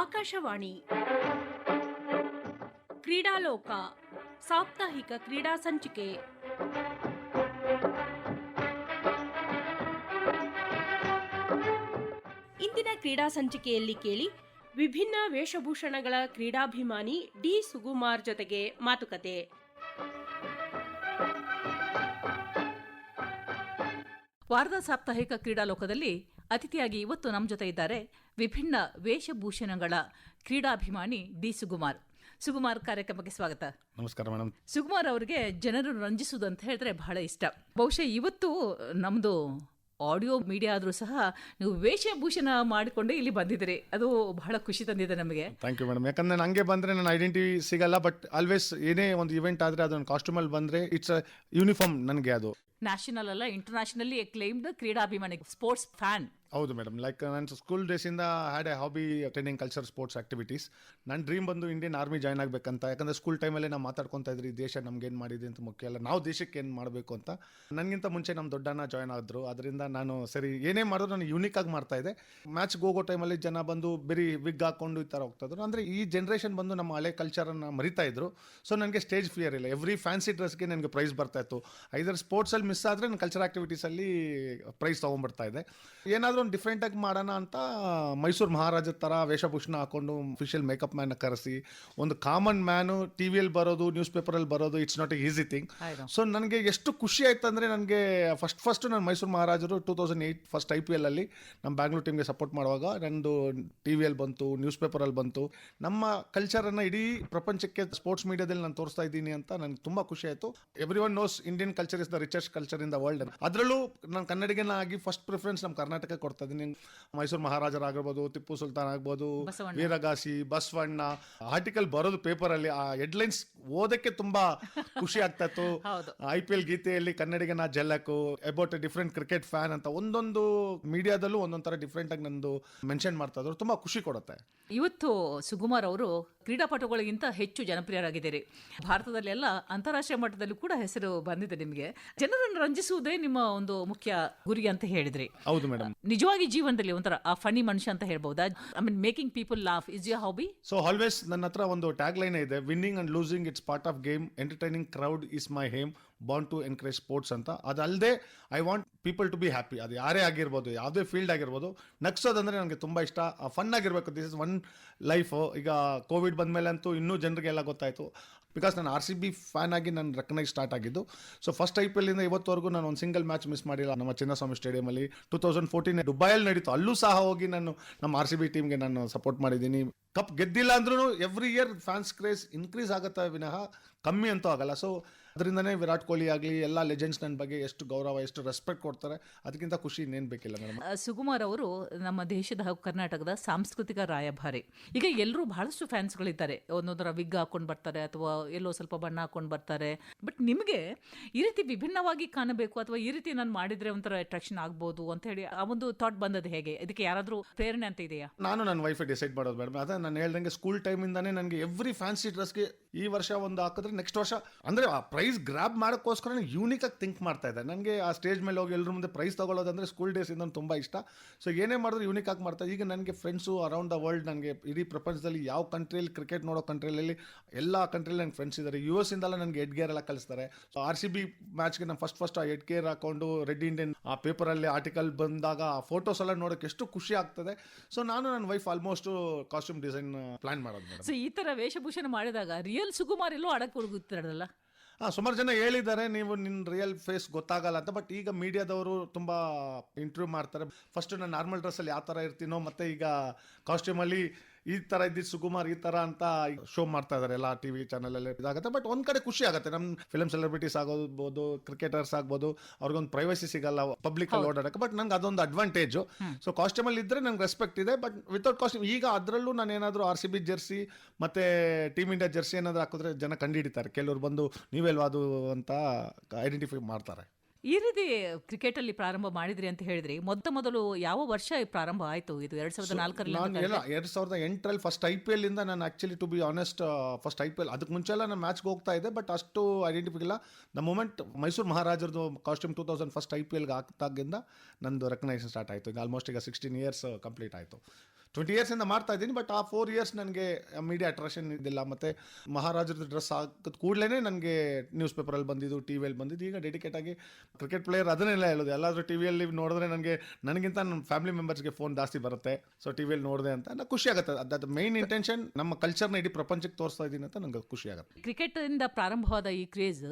ಆಕಾಶವಾಣಿ. ಕ್ರೀಡಾಲೋಕ, ಸಾಪ್ತಾಹಿಕ ಕ್ರೀಡಾ ಸಂಚಿಕೆ. ಇಂದಿನ ಕ್ರೀಡಾ ಸಂಚಿಕೆಯಲ್ಲಿ ಕೇಳಿ ವಿಭಿನ್ನ ವೇಷಭೂಷಣಗಳ ಕ್ರೀಡಾಭಿಮಾನಿ ಡಿ ಸುಗುಮಾರ್ ಜೊತೆಗೆ ಮಾತುಕತೆ. ವಾರದ ಸಾಪ್ತಾಹಿಕ ಕ್ರೀಡಾಲೋಕದಲ್ಲಿ ಅತಿಥಿಯಾಗಿ ಇವತ್ತು ನಮ್ಮ ಜೊತೆ ಇದ್ದಾರೆ ವಿಭಿನ್ನ ವೇಷಭೂಷಣಗಳ ಕ್ರೀಡಾಭಿಮಾನಿ ಡಿ ಸುಗುಮಾರ್ ಸುಗುಮಾರ್ ಕಾರ್ಯಕ್ರಮಕ್ಕೆ ಸ್ವಾಗತ. ನಮಸ್ಕಾರ ಮೇಡಮ್ ಸುಗುಮಾರ್ ಅವರಿಗೆ ಜನರು ರಂಜಿಸುವುದು ಅಂತ ಹೇಳಿದ್ರೆ ಬಹಳ ಇಷ್ಟ. ಬಹುಶಃ ಇವತ್ತು ನಮ್ಮದು ಆಡಿಯೋ ಮೀಡಿಯಾ ಆದರೂ ಸಹ ನೀವು ವೇಷಭೂಷಣ ಮಾಡಿಕೊಂಡು ಇಲ್ಲಿ ಬಂದಿದ್ದೀರಿ. ಅದು ಬಹಳ ಖುಷಿ ತಂದಿದೆ ನಮಗೆ. ಥ್ಯಾಂಕ್ ಯು ಮೇಡಮ್ ಯಾಕಂದ್ರೆ ನನಗೆ ಬಂದರೆ ನನ್ನ ಐಡೆಂಟಿಟಿ ಸಿಗಲ್ಲ ಬಟ್ ಆಲ್ವೇಸ್ ಏನೇ ಒಂದು ಇವೆಂಟ್ ಆದರೆ ಅದೊಂದು ಕಾಸ್ಟ್ಯೂಮಲ್ಲಿ ಬಂದರೆ ಇಟ್ಸ್ ಯೂನಿಫಾರ್ಮ್ ನನಗೆ ಅದು. ನ್ಯಾಷನಲ್ ಅಲ್ಲ ಇಂಟರ್ನ್ಯಾಷನಲಿ ಕ್ಲೈಮ್ಡ್ ಕ್ರೀಡಾಭಿಮಾನಿ ಸ್ಪೋರ್ಟ್ಸ್ ಫ್ಯಾನ್ ಹೌದು ಮೇಡಮ್. ಲೈಕ್ ನಾನು school ಡೇಸಿಂದ had a hobby attending culture sports activities ನನ್ನ ಡ್ರೀಮ್ ಬಂದು ಇಂಡಿಯನ್ ಆರ್ಮಿ ಜಾಯ್ನ್ ಆಗಬೇಕಂತ, ಯಾಕಂದರೆ ಸ್ಕೂಲ್ ಟೈಮಲ್ಲೇ ನಾವು ಮಾತಾಡ್ಕೊತಾ ಇದ್ರಿ ದೇಶ ನಮ್ಗೆ ಏನು ಮಾಡಿದೆ ಅಂತ ಮುಖ್ಯ ಅಲ್ಲ, ನಾವು ದೇಶಕ್ಕೆ ಏನು ಮಾಡಬೇಕು ಅಂತ. ನನಗಿಂತ ಮುಂಚೆ ನಮ್ಮ ದೊಡ್ಡಣ್ಣ ಜಾಯ್ನ್ ಆದರು ಅದರಿಂದ ನಾನು ಸರಿ, ಏನೇ ಮಾಡಿದ್ರು ನಾನು ಯೂನಿಕ್ ಆಗಿ ಮಾಡ್ತಾ ಇದ್ದೆ. ಮ್ಯಾಚ್ಗೆ ಹೋಗೋ ಟೈಮಲ್ಲಿ ಜನ ಬಂದು ಬರೀ ವಿಗ್ ಹಾಕೊಂಡು ಈ ಥರ ಹೋಗ್ತಾಯಿದ್ರು ಅಂದರೆ ಈ ಜನ್ರೇಷನ್ ಬಂದು ನಮ್ಮ ಹಳೆ ಕಲ್ಚರನ್ನು ಮರಿತಾ ಇದ್ರು. ಸೊ ನನಗೆ ಸ್ಟೇಜ್ ಫಿಯರ್ ಇಲ್ಲ. ಎವ್ರಿ ಫ್ಯಾನ್ಸಿ ಡ್ರೆಸ್ಗೆ ನನಗೆ ಪ್ರೈಸ್ ಬರ್ತಾ ಇತ್ತು. ಐದರ್ ಸ್ಪೋರ್ಟ್ಸಲ್ಲಿ ಮಿಸ್ ಆದರೆ ನಾನು ಕಲ್ಚರ್ ಆಕ್ಟಿವಿಟೀಸಲ್ಲಿ ಪ್ರೈಸ್ ತೊಗೊಂಡ್ಬರ್ತಾ ಇದೆ ಏನಾದರೂ ಒಂದು ಡಿಫ್ರೆಂಟಾಗಿ ಮಾಡೋಣ ಅಂತ ಮೈಸೂರು ಮಹಾರಾಜ ಥರ ವೇಷಭೂಷಣ ಹಾಕೊಂಡು ಅಫಿಷಿಯಲ್ ಮೇಕಪ್ ಮ್ಯಾನ್ ಕರೆಸಿ ಒಂದು ಕಾಮನ್ ಮ್ಯಾನು ಟಿ ವಿಯಲ್ಲಿ ಬರೋದು ನ್ಯೂಸ್ ಪೇಪರಲ್ಲಿ ಬರೋದು it's not a easy thing. So ನನಗೆ ಎಷ್ಟು ಖುಷಿ ಆಯ್ತು ಅಂದರೆ ನನಗೆ ಫಸ್ಟ್ ಫಸ್ಟ್ ನಾನು ಮೈಸೂರು ಮಹಾರಾಜರು two thousand eight first I P L ಅಲ್ಲಿ ನಮ್ಮ ಬ್ಯಾಂಗ್ಳೂರ್ ಟೀಮ್ಗೆ ಸಪೋರ್ಟ್ ಮಾಡುವಾಗ ನಂದು ಟಿ ವಿಯಲ್ಲಿ ಬಂತು ನ್ಯೂಸ್ ಪೇಪರಲ್ಲಿ ಬಂತು. ನಮ್ಮ ಕಲ್ಚರನ್ನು ಇಡೀ ಪ್ರಪಂಚಕ್ಕೆ ಸ್ಪೋರ್ಟ್ಸ್ ಮೀಡಿಯಾದಲ್ಲಿ ನಾನು ತೋರಿಸ್ತಾ ಇದ್ದೀನಿ ಅಂತ ನನಗೆ ತುಂಬ ಖುಷಿ ಆಯಿತು. Everyone knows Indian culture is the richest culture in the world ಅದರಲ್ಲೂ ನಾನು ಕನ್ನಡಿಗನಾಗಿ ಫಸ್ಟ್ ಪ್ರಿಫರೆನ್ಸ್ ನಮ್ಮ ಕರ್ನಾಟಕ ಕೊಡ್ತಾ ಇದ್ದೀನಿ ಮೈಸೂರು ಮಹಾರಾಜರಾಗಿರ್ಬೋದು ಟಿಪ್ಪು ಸುಲ್ತಾನ್ ಆಗ್ಬೋದು. ವೀರಗಾಸಿ ಬಸವಣ್ಣ. ಆರ್ಟಿಕಲ್ ಬರೋದು ಪೇಪರಲ್ಲಿ ಆ ಹೆಡ್ಲೈನ್ಸ್ ಓದಕ್ಕೆ ತುಂಬಾ ಖುಷಿ ಆಗ್ತಾ ಇತ್ತು. ಐ ಪಿ ಎಲ್ ಗೀತೆಯಲ್ಲಿ ಕನ್ನಡಿಗನ ಜಲಕು ಅಬೌಟ್ ಡಿಫ್ರೆಂಟ್ ಕ್ರಿಕೆಟ್ ಫ್ಯಾನ್ ಅಂತ ಒಂದೊಂದು ಮೀಡಿಯಾದಲ್ಲೂ ಒಂದೊಂದರ ಡಿಫ್ರೆಂಟ್ ಆಗಿ ನಂದು ಮೆನ್ಷನ್ ಮಾಡ್ತಾ ಇದ್ರು. ತುಂಬಾ ಖುಷಿ ಕೊಡುತ್ತೆ. ಇವತ್ತು ಸುಕುಮಾರ್ ಅವರು ಕ್ರೀಡಾಪಟುಗಳಿಗಿಂತ ಹೆಚ್ಚು ಜನಪ್ರಿಯರಾಗಿದ್ದೀರಿ. ಭಾರತದಲ್ಲೆಲ್ಲ ಅಂತಾರಾಷ್ಟ್ರೀಯ ಮಟ್ಟದಲ್ಲಿ ಕೂಡ ಹೆಸರು ಬಂದಿದೆ ನಿಮಗೆ. ಜನರನ್ನು ರಂಜಿಸುವುದೇ ನಿಮ್ಮ ಒಂದು ಮುಖ್ಯ ಗುರಿ ಅಂತ ಹೇಳಿದ್ರಿ. ಹೌದು ಮೇಡಮ್ ನಿಜವಾಗಿ ಜೀವನದಲ್ಲಿ ಒಂಥರ, ಆ ಫನಿ ಮನುಷ್ಯ ಅಂತ ಹೇಳ್ಬಹುದಾ I mean making people laugh is your hobby so always ನನ್ನ ಹತ್ರ ಒಂದು ಟ್ಯಾಗ್ ಲೈನ್ ಇದೆ. Winning and losing it's part of game entertaining crowd is my aim bond to encourage sports ಅಂತ. ಅದಲ್ಲದೆ I want people to be happy ಅದು ಯಾರೇ ಆಗಿರ್ಬೋದು, ಯಾವುದೇ ಫೀಲ್ಡ್ ಆಗಿರ್ಬೋದು. ನಗ್ಸೋದಂದ್ರೆ ನನಗೆ ತುಂಬ ಇಷ್ಟ. ಫನ್ ಆಗಿರ್ಬೇಕು. ದಿಸ್ ಇಸ್ ಒನ್ ಲೈಫ್ ಈಗ ಕೋವಿಡ್ ಬಂದಮೇಲೆ ಅಂತೂ ಇನ್ನೂ ಜನರಿಗೆಲ್ಲ ಗೊತ್ತಾಯಿತು. ಬಿಕಾಸ್ ನಾನು ಆರ್ ಸಿ ಬಿ ಫ್ಯಾನ್ ಆಗಿ ನಾನು ರೆಕಗ್ನೈಸ್ ಸ್ಟಾರ್ಟ್ ಆಗಿದ್ದು. ಸೊ ಫಸ್ಟ್ ಐ ಪಿ ಎಲ್ಲಿಂದ ಇವತ್ತವರೆಗೂ ನಾನು ಒಂದು ಸಿಂಗಲ್ ಮ್ಯಾಚ್ ಮಿಸ್ ಮಾಡಿಲ್ಲ. ನಮ್ಮ ಚಿನ್ನಸ್ವಾಮಿ ಸ್ಟೇಡಿಯಮಲ್ಲಿ ಟೂ ತೌಸಂಡ್ ಫೋರ್ಟೀನ್ ದುಬೈಯಲ್ಲಿ ನಡೀತು. ಅಲ್ಲೂ ಸಹ ಹೋಗಿ ನಾನು ನಮ್ಮ ಆರ್ ಸಿ ಬಿ ಟೀಮ್ಗೆ ನಾನು ಸಪೋರ್ಟ್ ಮಾಡಿದ್ದೀನಿ. ಕಪ್ ಗೆದ್ದಿಲ್ಲ ಅಂದ್ರೂ every year fans craze increase ಆಗುತ್ತೆ ವಿನಃ ಕಮ್ಮಿ ಅಂತೂ ಆಗಲ್ಲ. ಸೊ ಅದರಿಂದನೇ ವಿರಾಟ್ ಕೊಹ್ಲಿ ಆಗಲಿ ಎಲ್ಲ ಲೆಜೆಂಡ್ಸ್ ನನ್ನ ಬಗ್ಗೆ ಎಷ್ಟು ಗೌರವ ಎಷ್ಟು ರೆಸ್ಪೆಕ್ಟ್ ಕೊಡ್ತಾರೆ ಅದಕ್ಕಿಂತ ಖುಷಿ ಇನ್ನೇನು ಬೇಕಿಲ್ಲ ಮೇಡಮ್ ಸುಕುಮಾರ್ ಅವರು ನಮ್ಮ ದೇಶದ ಹಾಗೂ ಕರ್ನಾಟಕದ ಸಾಂಸ್ಕೃತಿಕ ರಾಯಭಾರಿ. ಈಗ ಎಲ್ಲರೂ ಬಹಳಷ್ಟು ಫ್ಯಾನ್ಸ್ಗಳಿದ್ದಾರೆ. ಒಂದೊಂದರ ವಿಗ್ ಹಾಕೊಂಡು ಬರ್ತಾರೆ ಅಥವಾ ಎಲ್ಲೋ ಸ್ವಲ್ಪ ಬಣ್ಣ ಹಾಕೊಂಡು ಬರ್ತಾರೆ. ಬಟ್ ನಿಮಗೆ ಈ ರೀತಿ ವಿಭಿನ್ನವಾಗಿ ಕಾಣಬೇಕು ಅಥವಾ ಈ ರೀತಿ ನಾನು ಮಾಡಿದರೆ ಒಂಥರ ಅಟ್ರಾಕ್ಷನ್ ಆಗ್ಬೋದು ಅಂತ ಹೇಳಿ ಆ ಒಂದು ಥಾಟ್ ಬಂದದ್ದು ಹೇಗೆ? ಇದಕ್ಕೆ ಯಾರಾದರೂ ಪ್ರೇರಣೆ ಅಂತ ಇದೆಯಾ? ನಾನು ನನ್ನ ವೈಫ್ ಡಿಸೈಡ್ ಮಾಡೋದು ಮೇಡಮ್ ಅದೇ ನಾನು ಹೇಳ್ದಂಗೆ ಸ್ಕೂಲ್ ಟೈಮಿಂದಾನೇ ನನಗೆ ಎವ್ರಿ ಫ್ಯಾನ್ಸಿ ಡ್ರೆಸ್ಗೆ ಈ ವರ್ಷ ಒಂದು ಹಾಕಿದ್ರೆ ನೆಕ್ಸ್ಟ್ ವರ್ಷ ಅಂದರೆ ಆ ಪ್ರೈಸ್ ಗ್ರ್ಯಾಬ್ ಮಾಡೋಕ್ಕೋಸ್ಕರ ಯೂನಿಕ್ ಆಗಿ ಥಿಂಕ್ ಮಾಡ್ತಾ ಇದ್ದೆ. ನನಗೆ ಆ ಸ್ಟೇಜ್ ಮೇಲೆ ಹೋಗಿ ಎಲ್ಲರ ಮುಂದೆ ಪ್ರೈಸ್ ತೊಗೊಳ್ಳೋದಂದರೆ ಸ್ಕೂಲ್ ಡೇಸಿಂದ ತುಂಬ ಇಷ್ಟ. ಸೊ ಏನೇ ಮಾಡಿದ್ರು ಯೂನಿಕ್ ಆಗಿ ಮಾಡ್ತಾ ಈಗ ನನಗೆ ಫ್ರೆಂಡ್ಸು ಅರೌಂಡ್ ದ ವರ್ಲ್ಡ್ ನನಗೆ ಇಡೀ ಪ್ರಪಂಚದಲ್ಲಿ ಯಾವ ಕಂಟ್ರಿಯಲ್ಲಿ ಕ್ರಿಕೆಟ್ ನೋಡೋ ಕಂಟ್ರಿಯಲ್ಲಿ ಎಲ್ಲ ಕಂಟ್ರಿಯಲ್ಲಿ ನನ್ನ ಫ್ರೆಂಡ್ಸ್ ಇದ್ದಾರೆ ಯು ಎಸ್ ಇಂದಲ್ಲ ನನಗೆ ಎಡ್ ಗೇರ್ ಎಲ್ಲ ಕಲಿಸ್ತಾರೆ ಸೊ ಆರ್ ಸಿ ಬಿ ಮ್ಯಾಚ್ಗೆ ನಾನು ಫಸ್ಟ್ ಫಸ್ಟ್ ಆ ಎಡ್ ಗೇರ್ ಹಾಕೊಂಡು ರೆಡ್ ಇಂಡಿಯನ್ ಆ ಪೇಪರಲ್ಲಿ ಆರ್ಟಿಕಲ್ ಬಂದಾಗ ಆ ಫೋಟೋಸ್ ಎಲ್ಲ ನೋಡೋಕೆ ಎಷ್ಟು ಖುಷಿ ಆಗ್ತದೆ. ಸೊ ನಾನು ನನ್ನ wife almost costume design plan ಮಾಡೋದು ಸೊ ಈ ಥರ ವೇಷಭೂಷಣ ಮಾಡಿದಾಗ ರಿಯಲ್ ಸುಕುಮಾರ್ ಎಲ್ಲೋ ಅಡಕ್ಕೆ ಹುಡುಗುತ್ತಿರಲ್ಲ ಹಾಂ, ಸುಮಾರು ಜನ ಹೇಳಿದ್ದಾರೆ, ನೀವು ನಿನ್ನ ರಿಯಲ್ ಫೇಸ್ ಗೊತ್ತಾಗಲ್ಲ ಅಂತ ಬಟ್ ಈಗ ಮೀಡಿಯಾದವರು ತುಂಬ ಇಂಟರ್ವ್ಯೂ ಮಾಡ್ತಾರೆ. ಫಸ್ಟ್ ನಾನು ನಾರ್ಮಲ್ ಡ್ರೆಸ್ಸಲ್ಲಿ ಯಾವ ಥರ ಇರ್ತೀನೋ, ಮತ್ತು ಈಗ ಕಾಸ್ಟ್ಯೂಮಲ್ಲಿ ಈ ತರ ಇದ್ದಿದ್ದು ಸುಕುಮಾರ್ ಈ ತರ ಅಂತ ಶೋ ಮಾಡ್ತಾ ಇದಾರೆ ಎಲ್ಲ ಟಿವಿ ವಿ ಚಾನಲಲ್ಲಿ ಇದಾಗುತ್ತೆ. ಬಟ್ ಒಂದ್ ಕಡೆ ಖುಷಿ ಆಗುತ್ತೆ. ನಮ್ ಫಿಲ್ಮ್ ಸೆಲೆಬ್ರಿಟೀಸ್ ಆಗಬಹುದು ಕ್ರಿಕೆಟರ್ಸ್ ಆಗ್ಬೋದು ಅವ್ರಿಗೊಂದು ಪ್ರೈವಸಿ ಸಿಗಲ್ಲ ಪಬ್ಲಿಕ್ ಅಲ್ಲಿ ಓಡಾಡಕ್ಕೆ. ಬಟ್ ನಂಗೆ ಅದೊಂದು ಅಡ್ವಾಂಟೇಜ್ ಸೊ ಕಾಸ್ಟ್ಯೂಮ್ ಅಲ್ಲಿ ಇದ್ರೆ ನಂಗೆ ರೆಸ್ಪೆಕ್ಟ್ ಇದೆ. ಬಟ್ ವಿತೌಟ್ ಕಾಸ್ಟ್ಯೂಮ್ ಈಗ ಅದರಲ್ಲೂ ನಾನು ಏನಾದರೂ ಆರ್ ಸಿ ಬಿ ಜರ್ಸಿ ಮತ್ತೆ ಟೀಮ್ ಇಂಡಿಯಾ ಜರ್ಸಿ ಏನಾದರೂ ಹಾಕಿದ್ರೆ ಜನ ಕಂಡುಹಿಡಿತಾರೆ ಕೆಲವರು ಬಂದು ನೀವೆಲ್ವಾ ಅದು ಅಂತ ಐಡೆಂಟಿಫೈ ಮಾಡ್ತಾರೆ. ಈ ರೀತಿ ಕ್ರಿಕೆಟ್ ಅಲ್ಲಿ ಪ್ರಾರಂಭ ಮಾಡಿದ್ರಿ ಅಂತ ಹೇಳಿದ್ರಿ. ಮೊತ್ತ ಮೊದಲು ಯಾವ ವರ್ಷ ಪ್ರಾರಂಭ ಆಯ್ತು ಇದು ಎರಡ್ ಸಾವಿರದ ನಾಲ್ಕರಲ್ಲಿ ಎರಡ್ ಎಲ್ಲ ಎರಡು ಸಾವಿರದ ಎಂಟರಲ್ಲಿ ಫಸ್ಟ್ ಐ ಪಿ ಎಲ್ ಇಂದ ನಾನು actually to be honest first I P L ಅದಕ್ಕೆ ಮುಂಚೆ ಎಲ್ಲ ನಾನು ಮ್ಯಾಚ್ಗೆ ಹೋಗ್ತಾ ಇದ್ದೆ ಬಟ್ ಅಷ್ಟು ಐಡೆಂಟಿಫೈ ಇಲ್ಲ. The moment Mysuru ಮಹಾರಾಜರದು costume two thousand first I P ಎಲ್ಗೆ ಹಾಕ್ದಾಗಿಂದ ನಂದು ರೆಕಗ್ನೈಸೇಷನ್ ಸ್ಟಾರ್ಟ್ ಆಯಿತು. ಈಗ ಆಲ್ಮೋಸ್ಟ್ ಈಗ ಸಿಕ್ಸ್ಟೀನ್ ಇಯರ್ಸ್ ಕಂಪ್ಲೀಟ್ ಆಯಿತು. ಟ್ವೆಂಟಿ ಇಯರ್ಸ್ ಇಂದ ಮಾಡ್ತಾ ಇದ್ದೀನಿ ಬಟ್ ಆ ಫೋರ್ ಇಯರ್ಸ್ ನನಗೆ ಮೀಡಿಯಾ ಅಟ್ರಾಕ್ಷನ್ ಇದ್ದಿಲ್ಲ. ಮತ್ತೆ ಮಹಾರಾಜರ ಡ್ರೆಸ್ ಹಾಕಿದ ಕೂಡಲೇ ನನಗೆ ನ್ಯೂಸ್ ಪೇಪರಲ್ಲಿ ಬಂದಿದ್ದು ಟಿ ವಿಯಲ್ಲಿ ಬಂದಿದ್ದು. ಈಗ ಡೆಡಿಕೇಟ್ ಆಗಿ ಕ್ರಿಕೆಟ್ ಪ್ಲೇಯರ್ ಅದನ್ನೆಲ್ಲ ಹೇಳೋದು. ಎಲ್ಲಾದರೂ ಟಿ ವಿಯಲ್ಲಿ ನೋಡಿದ್ರೆ ನನಗೆ, ನನಗಿಂತ ನನ್ನ ಫ್ಯಾಮಿಲಿ ಮೆಂಬರ್ಸ್ಗೆ ಫೋನ್ ಜಾಸ್ತಿ ಬರುತ್ತೆ. ಸೊ ಟಿ ವಿಯಲ್ಲಿ ನೋಡಿದೆ ಅಂತ ನಾನು ಖುಷಿ ಆಗುತ್ತೆ. ಅದು ಮೈನ್ ಇಂಟೆನ್ಷನ್ ನಮ್ಮ ಕಲ್ಚರ್ನ ಇಡೀ ಪ್ರಪಂಚಕ್ಕೆ ತೋರಿಸ್ತಾ ಇದ್ದೀನಿ ಅಂತ ನಂಗೆ ಖುಷಿ ಆಗುತ್ತೆ. ಕ್ರಿಕೆಟ್ ಇಂದ ಪ್ರಾರಂಭವಾದ ಈ ಕ್ರೇಜ್